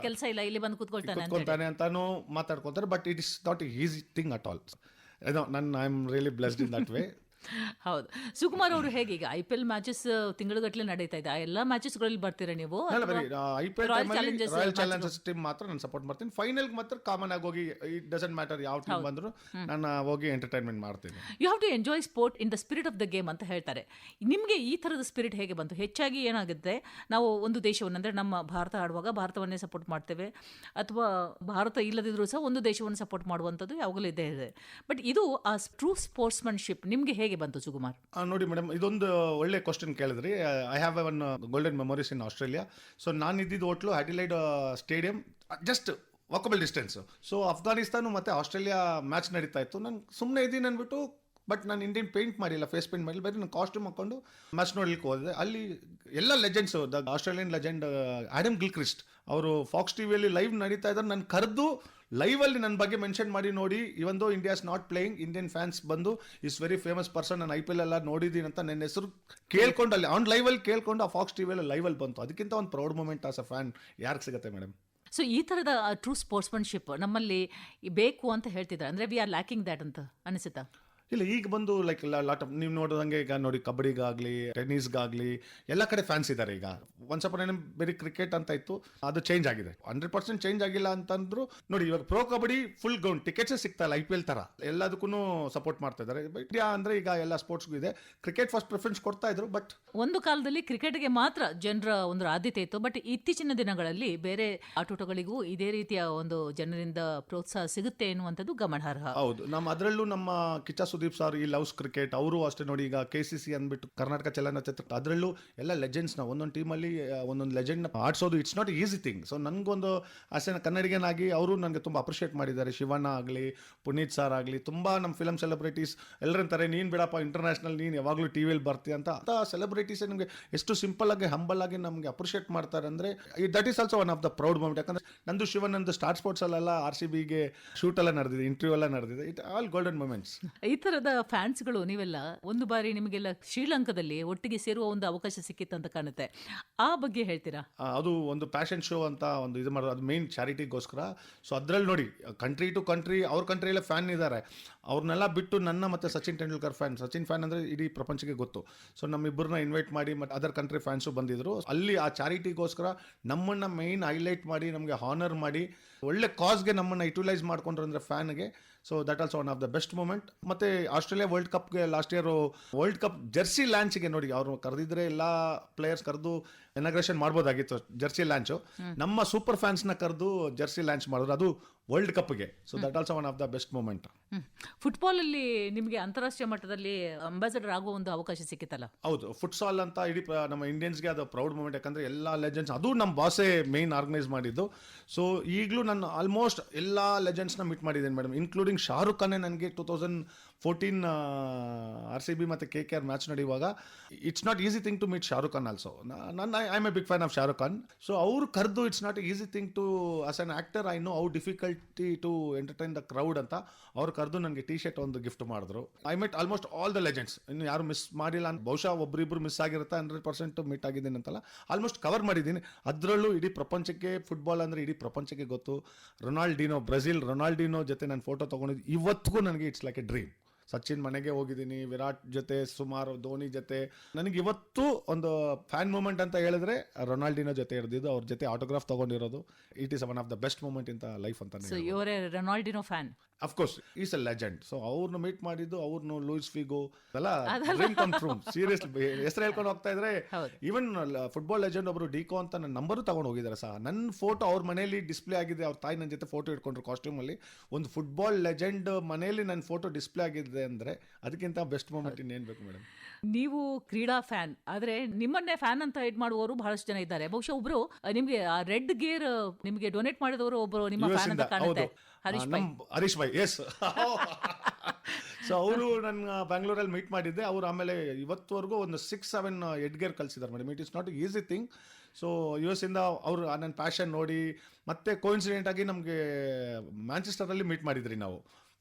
ಕೆಲಸ ಇಲ್ಲ ಇಲ್ಲಿ ಬಂದು ಕೂತ್ಕೊಳ್ತಾನೆ. ಅಂತಾನು ಮಾತಾಡ್ಕೊತಾರೆ but it is not easy thing at all ಏನೋ ನನ್ I am really blessed in that way ಹೌದು. ಸುಕುಮಾರ್ ಅವರು ಹೇಗೆ ಈಗ ಐ ಪಿ ಎಲ್ ಮ್ಯಾಚಸ್ ತಿಂಗಳುಗಟ್ಟಲೆ ನಡೀತಾ ಇದೆ. ಆ ಎಲ್ಲ ಮ್ಯಾಚಸ್ಗಳಲ್ಲಿ ಬರ್ತೀರಾ ನೀವು? ಅಲ್ಲ ಅಥವಾ ಬರೀ ಐ ಪಿ ಎಲ್ ಟೈಮಲ್ಲಿ ರಾಯಲ್ ಚಾಲೆಂಜರ್ಸ್ ಟೀಮ್ ಮಾತ್ರ ನಾನು ಸಪೋರ್ಟ್ ಮಾಡ್ತೀನಿ. ಫೈನಲ್ ಮಾತ್ರ ಕಾಮನ್ ಆಗಿ ಹೋಗಿ ಇಟ್ ಡಸಂಟ್ ಮ್ಯಾಟರ್ ಯಾವ ಟೀಮ್ ಬಂದ್ರು ನಾನು ಹೋಗಿ ಎಂಟರ್ಟೈನ್ಮೆಂಟ್ ಮಾಡ್ತೀನಿ. You have to enjoy sport in the spirit of the game ಅಂತ ಹೇಳ್ತಾರೆ. ನಿಮಗೆ ಈ ಥರದ ಸ್ಪಿರಿಟ್ ಹೇಗೆ ಬಂತು? ಹೆಚ್ಚಾಗಿ ಏನಾಗುತ್ತೆ? ನಾವು ಒಂದು ದೇಶವನ್ನು ಅಂದರೆ ನಮ್ಮ ಭಾರತ ಆಡುವಾಗ ಭಾರತವನ್ನೇ ಸಪೋರ್ಟ್ ಮಾಡ್ತೇವೆ. ಅಥವಾ ಭಾರತ ಇಲ್ಲದಿದ್ರೂ ಸಹ ಒಂದು ದೇಶವನ್ನು ಸಪೋರ್ಟ್ ಮಾಡುವಂಥದ್ದು ಯಾವಾಗಲೂ ಇದೇ ಇದೆ. ಬಟ್ ಇದು ಆ ಟ್ರೂ ಸ್ಪೋರ್ಟ್ಸ್ಮನ್ಶಿಪ್ ನಿಮಗೆ ಹೇಗೆ ಬಂತು ಸುಕುಮಾರ್? ನೋಡಿ ಮೇಡಮ್, ಇದೊಂದು ಒಳ್ಳೆ ಕ್ವಶನ್ ಕೇಳಿದ್ರಿ. I have one golden memories in Australia so ನಾನು ಇದ್ದಿದ್ದು hotel Adelaide stadium just walkable distance so Afghanistan ಮತ್ತು ಆಸ್ಟ್ರೇಲಿಯಾ ಮ್ಯಾಚ್ ನಡೀತಾ ಇತ್ತು. ನಾನು ಸುಮ್ಮನೆ ಇದ್ದೀನಿ ಅಂದ್ಬಿಟ್ಟು ಬಟ್ ನಾನು ಇಂಡಿಯನ್ ಪೇಂಟ್ ಮಾಡಿಲ್ಲ ಫೇಸ್ ಪೇಂಟ್ ಮಾಡಿಲ್ಲ. ಬರೀ ನಾನು ಕಾಸ್ಟ್ಯೂಮ್ ಹಾಕೊಂಡು ಮ್ಯಾಚ್ ನೋಡ್ಲಿಕ್ಕೆ ಹೋದೆ. ಅಲ್ಲಿ ಎಲ್ಲ legends the Australian legend Adam Gilchrist ಅವರು ಫಾಕ್ಸ್ ಟಿವಿಯಲ್ಲಿ ಲೈವ್ ನಡೀತಾ ಇದ್ದಾರೆ. ನಾನು ಕರೆದು ಲೈವಲ್ಲಿ ನನ್ನ ಬಗ್ಗೆ ಮೆನ್ಷನ್ ಮಾಡಿ ನೋಡಿ. ಇವೊಂದು India's not playing Indian fans ಬಂದು ಇಸ್ ವೆರಿ ಫೇಮಸ್ ಪರ್ಸನ್ ನಾನು ಐ ಪಿ ಎಲ್ ಎಲ್ಲ ನೋಡಿದ್ದೀನಿ ಅಂತ ನನ್ನ ಹೆಸರು ಕೇಳ್ಕೊಂಡು ಅಲ್ಲಿ ಆನ್ ಲೈವಲ್ಲಿ ಕೇಳ್ಕೊಂಡು ಆ ಫಾಕ್ಸ್ ಟಿವಿಯಲ್ಲಿ ಲೈವಲ್ಲಿ ಬಂತು. ಅದಕ್ಕಿಂತ ಒಂದು proud moment as a fan ಯಾರಿಗೆ ಸಿಗುತ್ತೆ ಮೇಡಮ್ ಸೊ ಈ ಥರದ ಟ್ರೂ ಸ್ಪೋರ್ಟ್ಸ್ಮನ್ಶಿಪ್ ನಮ್ಮಲ್ಲಿ ಬೇಕು ಅಂತ ಹೇಳ್ತಿದ್ದಾರೆ. ಅಂದರೆ ವಿ ಆರ್ ಲ್ಯಾಕಿಂಗ್ ದ್ಯಾಟ್ ಅಂತ ಅನಿಸುತ್ತಾ? ಇಲ್ಲ ಈಗ ಬಂದು ಲೈಕ್ ಲಾಟ್ ಆಫ್ ನೀವು ನೋಡೋದಂಗೆ ಈಗ ನೋಡಿ ಕಬಡ್ಡಿಗಾಗಲಿ ಟೆನ್ನಿಸ್ಗಾಗಲಿ ಎಲ್ಲ ಕಡೆ ಫ್ಯಾನ್ಸ್ ಇದ್ದಾರೆ ಈಗ. ಒಂದು ಸ್ವಲ್ಪ ನೆನಪು ಬರೀ ಕ್ರಿಕೆಟ್ ಅಂತ ಇತ್ತು ಅದು ಚೇಂಜ್ ಆಗಿದೆ. ಹಂಡ್ರೆಡ್ ಪರ್ಸೆಂಟ್ ಚೇಂಜ್ ಆಗಿಲ್ಲ ಅಂತಂದ್ರು ನೋಡಿ ಇವಾಗ ಪ್ರೋ ಕಬಡ್ಡಿ ಫುಲ್ ಗ್ರೌಂಡ್ ಟಿಕೆಟ್ಸೇ ಸಿಗ್ತಾ ಇಲ್ಲ ಐ ಪಿ ಎಲ್ ಥರ ಎಲ್ಲದಕ್ಕೂ ಸಪೋರ್ಟ್ ಮಾಡ್ತಾ ಇದ್ದಾರೆ ಇಂಡಿಯಾ ಅಂದರೆ ಈಗ ಎಲ್ಲ ಸ್ಪೋರ್ಟ್ಸ್ಗೂ ಇದೆ. ಕ್ರಿಕೆಟ್ ಫಸ್ಟ್ ಪ್ರಿಫರೆನ್ಸ್ ಕೊಡ್ತಾ ಇದ್ರು ಬಟ್ ಒಂದು ಕಾಲದಲ್ಲಿ ಕ್ರಿಕೆಟ್ಗೆ ಮಾತ್ರ ಜನರ ಒಂದು ಆದ್ಯತೆ ಇತ್ತು. ಬಟ್ ಇತ್ತೀಚಿನ ದಿನಗಳಲ್ಲಿ ಬೇರೆ ಆಟೋಟಗಳಿಗೂ ಇದೇ ರೀತಿಯ ಒಂದು ಜನರಿಂದ ಪ್ರೋತ್ಸಾಹ ಸಿಗುತ್ತೆ ಎನ್ನುವಂಥದ್ದು ಗಮನಾರ್ಹ. ಹೌದು. ನಮ್ಮ ಅದರಲ್ಲೂ ನಮ್ಮ Kichcha Sudeep sir he loves cricket, ಅವರು ಅಷ್ಟೇ ನೋಡಿ ಈಗ ಕೆ ಸಿ ಸಿ ಅಂದ್ಬಿಟ್ಟು ಕರ್ನಾಟಕ ಚಲನಚಿತ್ರ, ಅದರಲ್ಲೂ ಎಲ್ಲ ಲೆಜೆಂಡ್ಸ್ನ ಒಂದೊಂದು ಟೀಮಲ್ಲಿ ಒಂದೊಂದು ಲೆಜೆಂಡ್ನ ಆಡಿಸೋದು it's not easy thing so ನನಗೊಂದು ಅಷ್ಟೇ ಕನ್ನಡಿಗನಾಗಿ ಅವರು ನನಗೆ ತುಂಬ ಅಪ್ರಿಷಿಯೇಟ್ ಮಾಡಿದ್ದಾರೆ. ಶಿವಣ್ಣ ಆಗಲಿ, ಪುನೀತ್ ಸರ್ ಆಗಲಿ, ತುಂಬ ನಮ್ಮ ಫಿಲಮ್ ಸೆಲೆಬ್ರಿಟೀಸ್ ಎಲ್ಲರಂತಾರೆ ನೀನು ಬಿಡಪ್ಪ ಇಂಟರ್ನ್ಯಾಷನಲ್ ನೀನು ಯಾವಾಗಲೂ ಟಿ ವಿಯಲ್ಲಿ ಬರ್ತಿ ಅಂತ. ಅಂತ ಸೆಲೆಬ್ರಿಟೀಸೇ ನಿಮಗೆ ಎಷ್ಟು ಸಿಂಪಲ್ ಆಗಿ ಹಂಬಲ್ ಆಗಿ ನಮಗೆ ಅಪ್ರಿಷಿಯೇಟ್ ಮಾಡ್ತಾರೆ ಅಂದರೆ that is also one of the proud moment ಯಾಕಂದ್ರೆ ನಂದು ಶಿವನಂದು ಸ್ಟಾರ್ ಸ್ಪೋರ್ಟ್ಸಲ್ಲೆಲ್ಲ ಆರ್ ಸಿ ಬಿಗೆ ಶೂಟ್ ಎಲ್ಲ ನಡೆದಿದೆ ಇಂಟರ್ವ್ಯೂ ಎಲ್ಲ ನಡೆದಿದೆ. ಇಟ್ ಆಲ್ ಗೋಲ್ಡನ್ ಮೂಮೆಂಟ್ಸ್ ಈ ಥರದ ಫ್ಯಾನ್ಸ್ಗಳು ನೀವೆಲ್ಲ ಒಂದು ಬಾರಿ ನಿಮಗೆಲ್ಲ ಶ್ರೀಲಂಕಾದಲ್ಲಿ ಒಟ್ಟಿಗೆ ಸೇರುವ ಒಂದು ಅವಕಾಶ ಸಿಕ್ಕಿತ್ತಂತ ಕಾಣುತ್ತೆ. ಆ ಬಗ್ಗೆ ಹೇಳ್ತೀರಾ? ಅದು ಒಂದು ಫ್ಯಾಷನ್ ಶೋ ಅಂತ ಒಂದು ಇದು ಮಾಡೋದು, ಅದು ಮೇನ್ ಚಾರಿಟಿಗೋಸ್ಕರ ಸೊ ಅದರಲ್ಲಿ ನೋಡಿ ಕಂಟ್ರಿ ಟು ಕಂಟ್ರಿ ಅವ್ರ ಕಂಟ್ರಿಯಲ್ಲೇ ಫ್ಯಾನ್ ಇದ್ದಾರೆ. ಅವ್ರನ್ನೆಲ್ಲ ಬಿಟ್ಟು ನನ್ನ ಮತ್ತು ಸಚಿನ್ ತೆಂಡೂಲ್ಕರ್ ಫ್ಯಾನ್. ಸಚಿನ್ ಫ್ಯಾನ್ ಅಂದರೆ ಇಡೀ ಪ್ರಪಂಚಕ್ಕೆ ಗೊತ್ತು. ಸೊ ನಮ್ಮಿಬ್ಬರನ್ನ ಇನ್ವೈಟ್ ಮಾಡಿ ಮತ್ತು ಅದರ್ ಕಂಟ್ರಿ ಫ್ಯಾನ್ಸು ಬಂದಿದ್ರು. ಅಲ್ಲಿ ಆ ಚಾರಿಟಿಗೋಸ್ಕರ ನಮ್ಮನ್ನು ಮೈನ್ ಹೈಲೈಟ್ ಮಾಡಿ ನಮಗೆ ಹಾನರ್ ಮಾಡಿ ಒಳ್ಳೆ ಕಾಸ್ಗೆ ನಮ್ಮನ್ನು ಯುಟಿಲೈಸ್ ಮಾಡ್ಕೊಂಡ್ರು ಅಂದರೆ ಫ್ಯಾನ್ಗೆ so that also one of the best moment ಮತ್ತೆ Australia world ಕಪ್ಗೆ last year world cup jersey ಲ್ಯಾಂಚ್ಗೆ ನೋಡಿ ಅವರು ಕರೆದಿದ್ರೆ ಎಲ್ಲ ಪ್ಲೇಯರ್ಸ್ ಕರೆದು ಇನಾಗ್ರೇಷನ್ ಮಾಡ್ಬೋದಾಗಿತ್ತು ಜರ್ಸಿ ಲ್ಯಾಂಚು ನಮ್ಮ ಸೂಪರ್ ಫ್ಯಾನ್ಸ್ನ ಕರೆದು ಜರ್ಸಿ ಲ್ಯಾಂಚ್ ಮಾಡಿದ್ರು. ಅದು world ಕಪ್ಗೆ so that also one of the best moment ಫುಟ್ಬಾಲಲ್ಲಿ ನಿಮಗೆ ಅಂತಾರಾಷ್ಟ್ರೀಯ ಮಟ್ಟದಲ್ಲಿ ಅಂಬಾಸಡರ್ ಆಗುವ ಒಂದು ಅವಕಾಶ ಸಿಕ್ಕಿತ್ತಲ್ಲ? ಹೌದು. ಫುಟ್ಸಾಲ್ ಅಂತ ಇಡೀ ನಮ್ಮ ಇಂಡಿಯನ್ಸ್ಗೆ ಅದು ಪ್ರೌಡ್ ಮೂಮೆಂಟ್ ಯಾಕಂದ್ರೆ ಎಲ್ಲ ಲೆಜೆಂಡ್ಸ್ ಅದು ನಮ್ಮ ಬಾಸೇ ಮೇನ್ ಆರ್ಗನೈಸ್ ಮಾಡಿದ್ದು. ಸೊ ಈಗಲೂ ನಾನು ಆಲ್ಮೋಸ್ಟ್ ಎಲ್ಲ ಲೆಜೆಂಡ್ಸ್ನ ಮೀಟ್ ಮಾಡಿದ್ದೇನೆ ಮೇಡಮ್ ಇನ್ಕ್ಲೂಡಿಂಗ್ ಶಾರುಖ್ ಖಾನೇ ನನಗೆ two thousand fourteen R C B ಮತ್ತು ಕೆ ಕೆ ಆರ್ ಮ್ಯಾಚ್ ನಡೆಯುವಾಗ it's not easy thing to meet Shahrukh Khan also ನನ್ನ I am a big fan of Shahrukh Khan so ಅವ್ರು ಕರೆದು it's not easy thing to as an actor I know how difficulty to entertain the crowd ಅಂತ ಅವ್ರು ಕರೆದು ನನಗೆ T shirt ಒಂದು gift ಮಾಡಿದ್ರು. I met almost all the legends ಇನ್ನು ಯಾರು ಮಿಸ್ ಮಾಡಿಲ್ಲ ಬಹುಶಃ ಒಬ್ಬರಿಬ್ಬರು ಮಿಸ್ ಆಗಿರುತ್ತೆ ಹಂಡ್ರೆಡ್ ಪರ್ಸೆಂಟ್ ಮೀಟ್ ಆಗಿದ್ದೀನಿ ಅಂತಲ್ಲ. ಆಲ್ಮೋಸ್ಟ್ ಕವರ್ ಮಾಡಿದ್ದೀನಿ. ಅದರಲ್ಲೂ ಇಡೀ ಪ್ರಪಂಚಕ್ಕೆ ಫುಟ್ಬಾಲ್ ಅಂದರೆ ಇಡೀ ಪ್ರಪಂಚಕ್ಕೆ ಗೊತ್ತು. ರೊನಾಲ್ಡಿನೋ, ಬ್ರೆಜಿಲ್ ರೊನಾಲ್ಡಿನೋ ಜೊತೆ ನಾನು ಫೋಟೋ ತೊಗೊಂಡಿದ್ದು ಇವತ್ತಿಗೂ ನನಗೆ it's like a dream Sachin ಮನೆಗೆ ಹೋಗಿದ್ದೀನಿ ವಿರಾಟ್ ಜೊತೆ ಸುಮಾರು ಧೋನಿ ಜೊತೆ. ನನಗೆ ಇವತ್ತು ಒಂದು ಫ್ಯಾನ್ ಮೂಮೆಂಟ್ ಅಂತ ಹೇಳಿದ್ರೆ ರೊನಾಲ್ಡಿನೋ ಜೊತೆ ಇರ್ದಿದ್ದು ಅವ್ರ ಜೊತೆ ಆಟೋಗ್ರಾಫ್ ತಗೊಂಡಿರೋದು. It is one of the best moment ಇಂತ ಲೈಫ್ ಅಂತ ಸೊ ಇವರೇ Ronaldinho fan of course is a legend so ಅವ್ರನ್ನ ಮೀಟ್ ಮಾಡಿದ್ದು ಅವ್ರನ್ನ ಲೂಯಿಸ್ ಫಿಗೋ ಅಲ್ಲ ಡ್ರೀಮ್ ಕಮ್ ಟ್ರೂ ಸೀರಿಯಸ್ಲಿ ಹೆಸರು ಹೇಳ್ಕೊಂಡು ಹೋಗ್ತಾ ಇದ್ರೆ. ಈವನ್ ಫುಟ್ಬಾಲ್ ಲೆಜೆಂಡ್ ಒಬ್ರು ಡಿಕೋ ಅಂತ ನನ್ನ ನಂಬರು ತಗೊಂಡು ಹೋಗಿದ್ದಾರೆ ಸಹ. ನನ್ನ ಫೋಟೋ ಅವ್ರ ಮನೆಯಲ್ಲಿ ಡಿಸ್ಪ್ಲೇ ಆಗಿದೆ ಅವ್ರ ತಾಯಿ ನನ್ನ ಜೊತೆ ಫೋಟೋ ಇಟ್ಕೊಂಡ್ರು ಕಾಸ್ಟ್ಯೂಮ್ ಅಲ್ಲಿ. ಒಂದು ಫುಟ್ಬಾಲ್ ಲೆಜೆಂಡ್ ಮನೆಯಲ್ಲಿ ನನ್ನ ಫೋಟೋ ಡಿಸ್ಪ್ಲೇ ಆಗಿದೆ ಅಂದ್ರೆ ಅದಕ್ಕಿಂತ ಬೆಸ್ಟ್ ಮೂಮೆಂಟ್ ಇನ್ನೇನು ಬೇಕು ಮೇಡಮ್ ನೀವು ಕ್ರೀಡಾ ಫ್ಯಾನ್ ಆದ್ರೆ ನಿಮ್ಮನ್ನೇ ಫ್ಯಾನ್ ಅಂತ ಇದ್ ಮಾಡುವವರು ಬಹಳಷ್ಟು ಜನ ಇದ್ದಾರೆ. ಬಹುಶಃ ಒಬ್ರು ನಿಮ್ಗೆ ಆ ರೆಡ್ ಗೇರ್ ನಿಮ್ಗೆ ಡೊನೇಟ್ ಮಾಡಿದವರು ಒಬ್ರು ನಿಮ್ಮ ಫ್ಯಾನ್ ಅಂತ ಕಾಣುತ್ತೆ. ಹರೀಶ್ ನಮ್ ಹರೀಶ್ ಭಾಯ್ ಎಸ್ ಸೊ ಅವರು ನನ್ನ ಬ್ಯಾಂಗ್ಳೂರಲ್ಲಿ ಮೀಟ್ ಮಾಡಿದ್ದೆ. ಅವರು ಆಮೇಲೆ ಇವತ್ತುವರೆಗೂ ಒಂದು ಸಿಕ್ಸ್ ಸೆವೆನ್ ಎಡ್ಗೇರ್ ಕಲಿಸಿದ್ದಾರೆ madam it is not easy thing so U S ಇಂದ ಅವರು ನನ್ನ ಪ್ಯಾಷನ್ ನೋಡಿ ಮತ್ತೆ ಕೋಇನ್ಸಿಡೆಂಟ್ ಆಗಿ ನಮಗೆ ಮ್ಯಾಂಚೆಸ್ಟರಲ್ಲಿ ಮೀಟ್ ಮಾಡಿದ್ರಿ ನಾವು.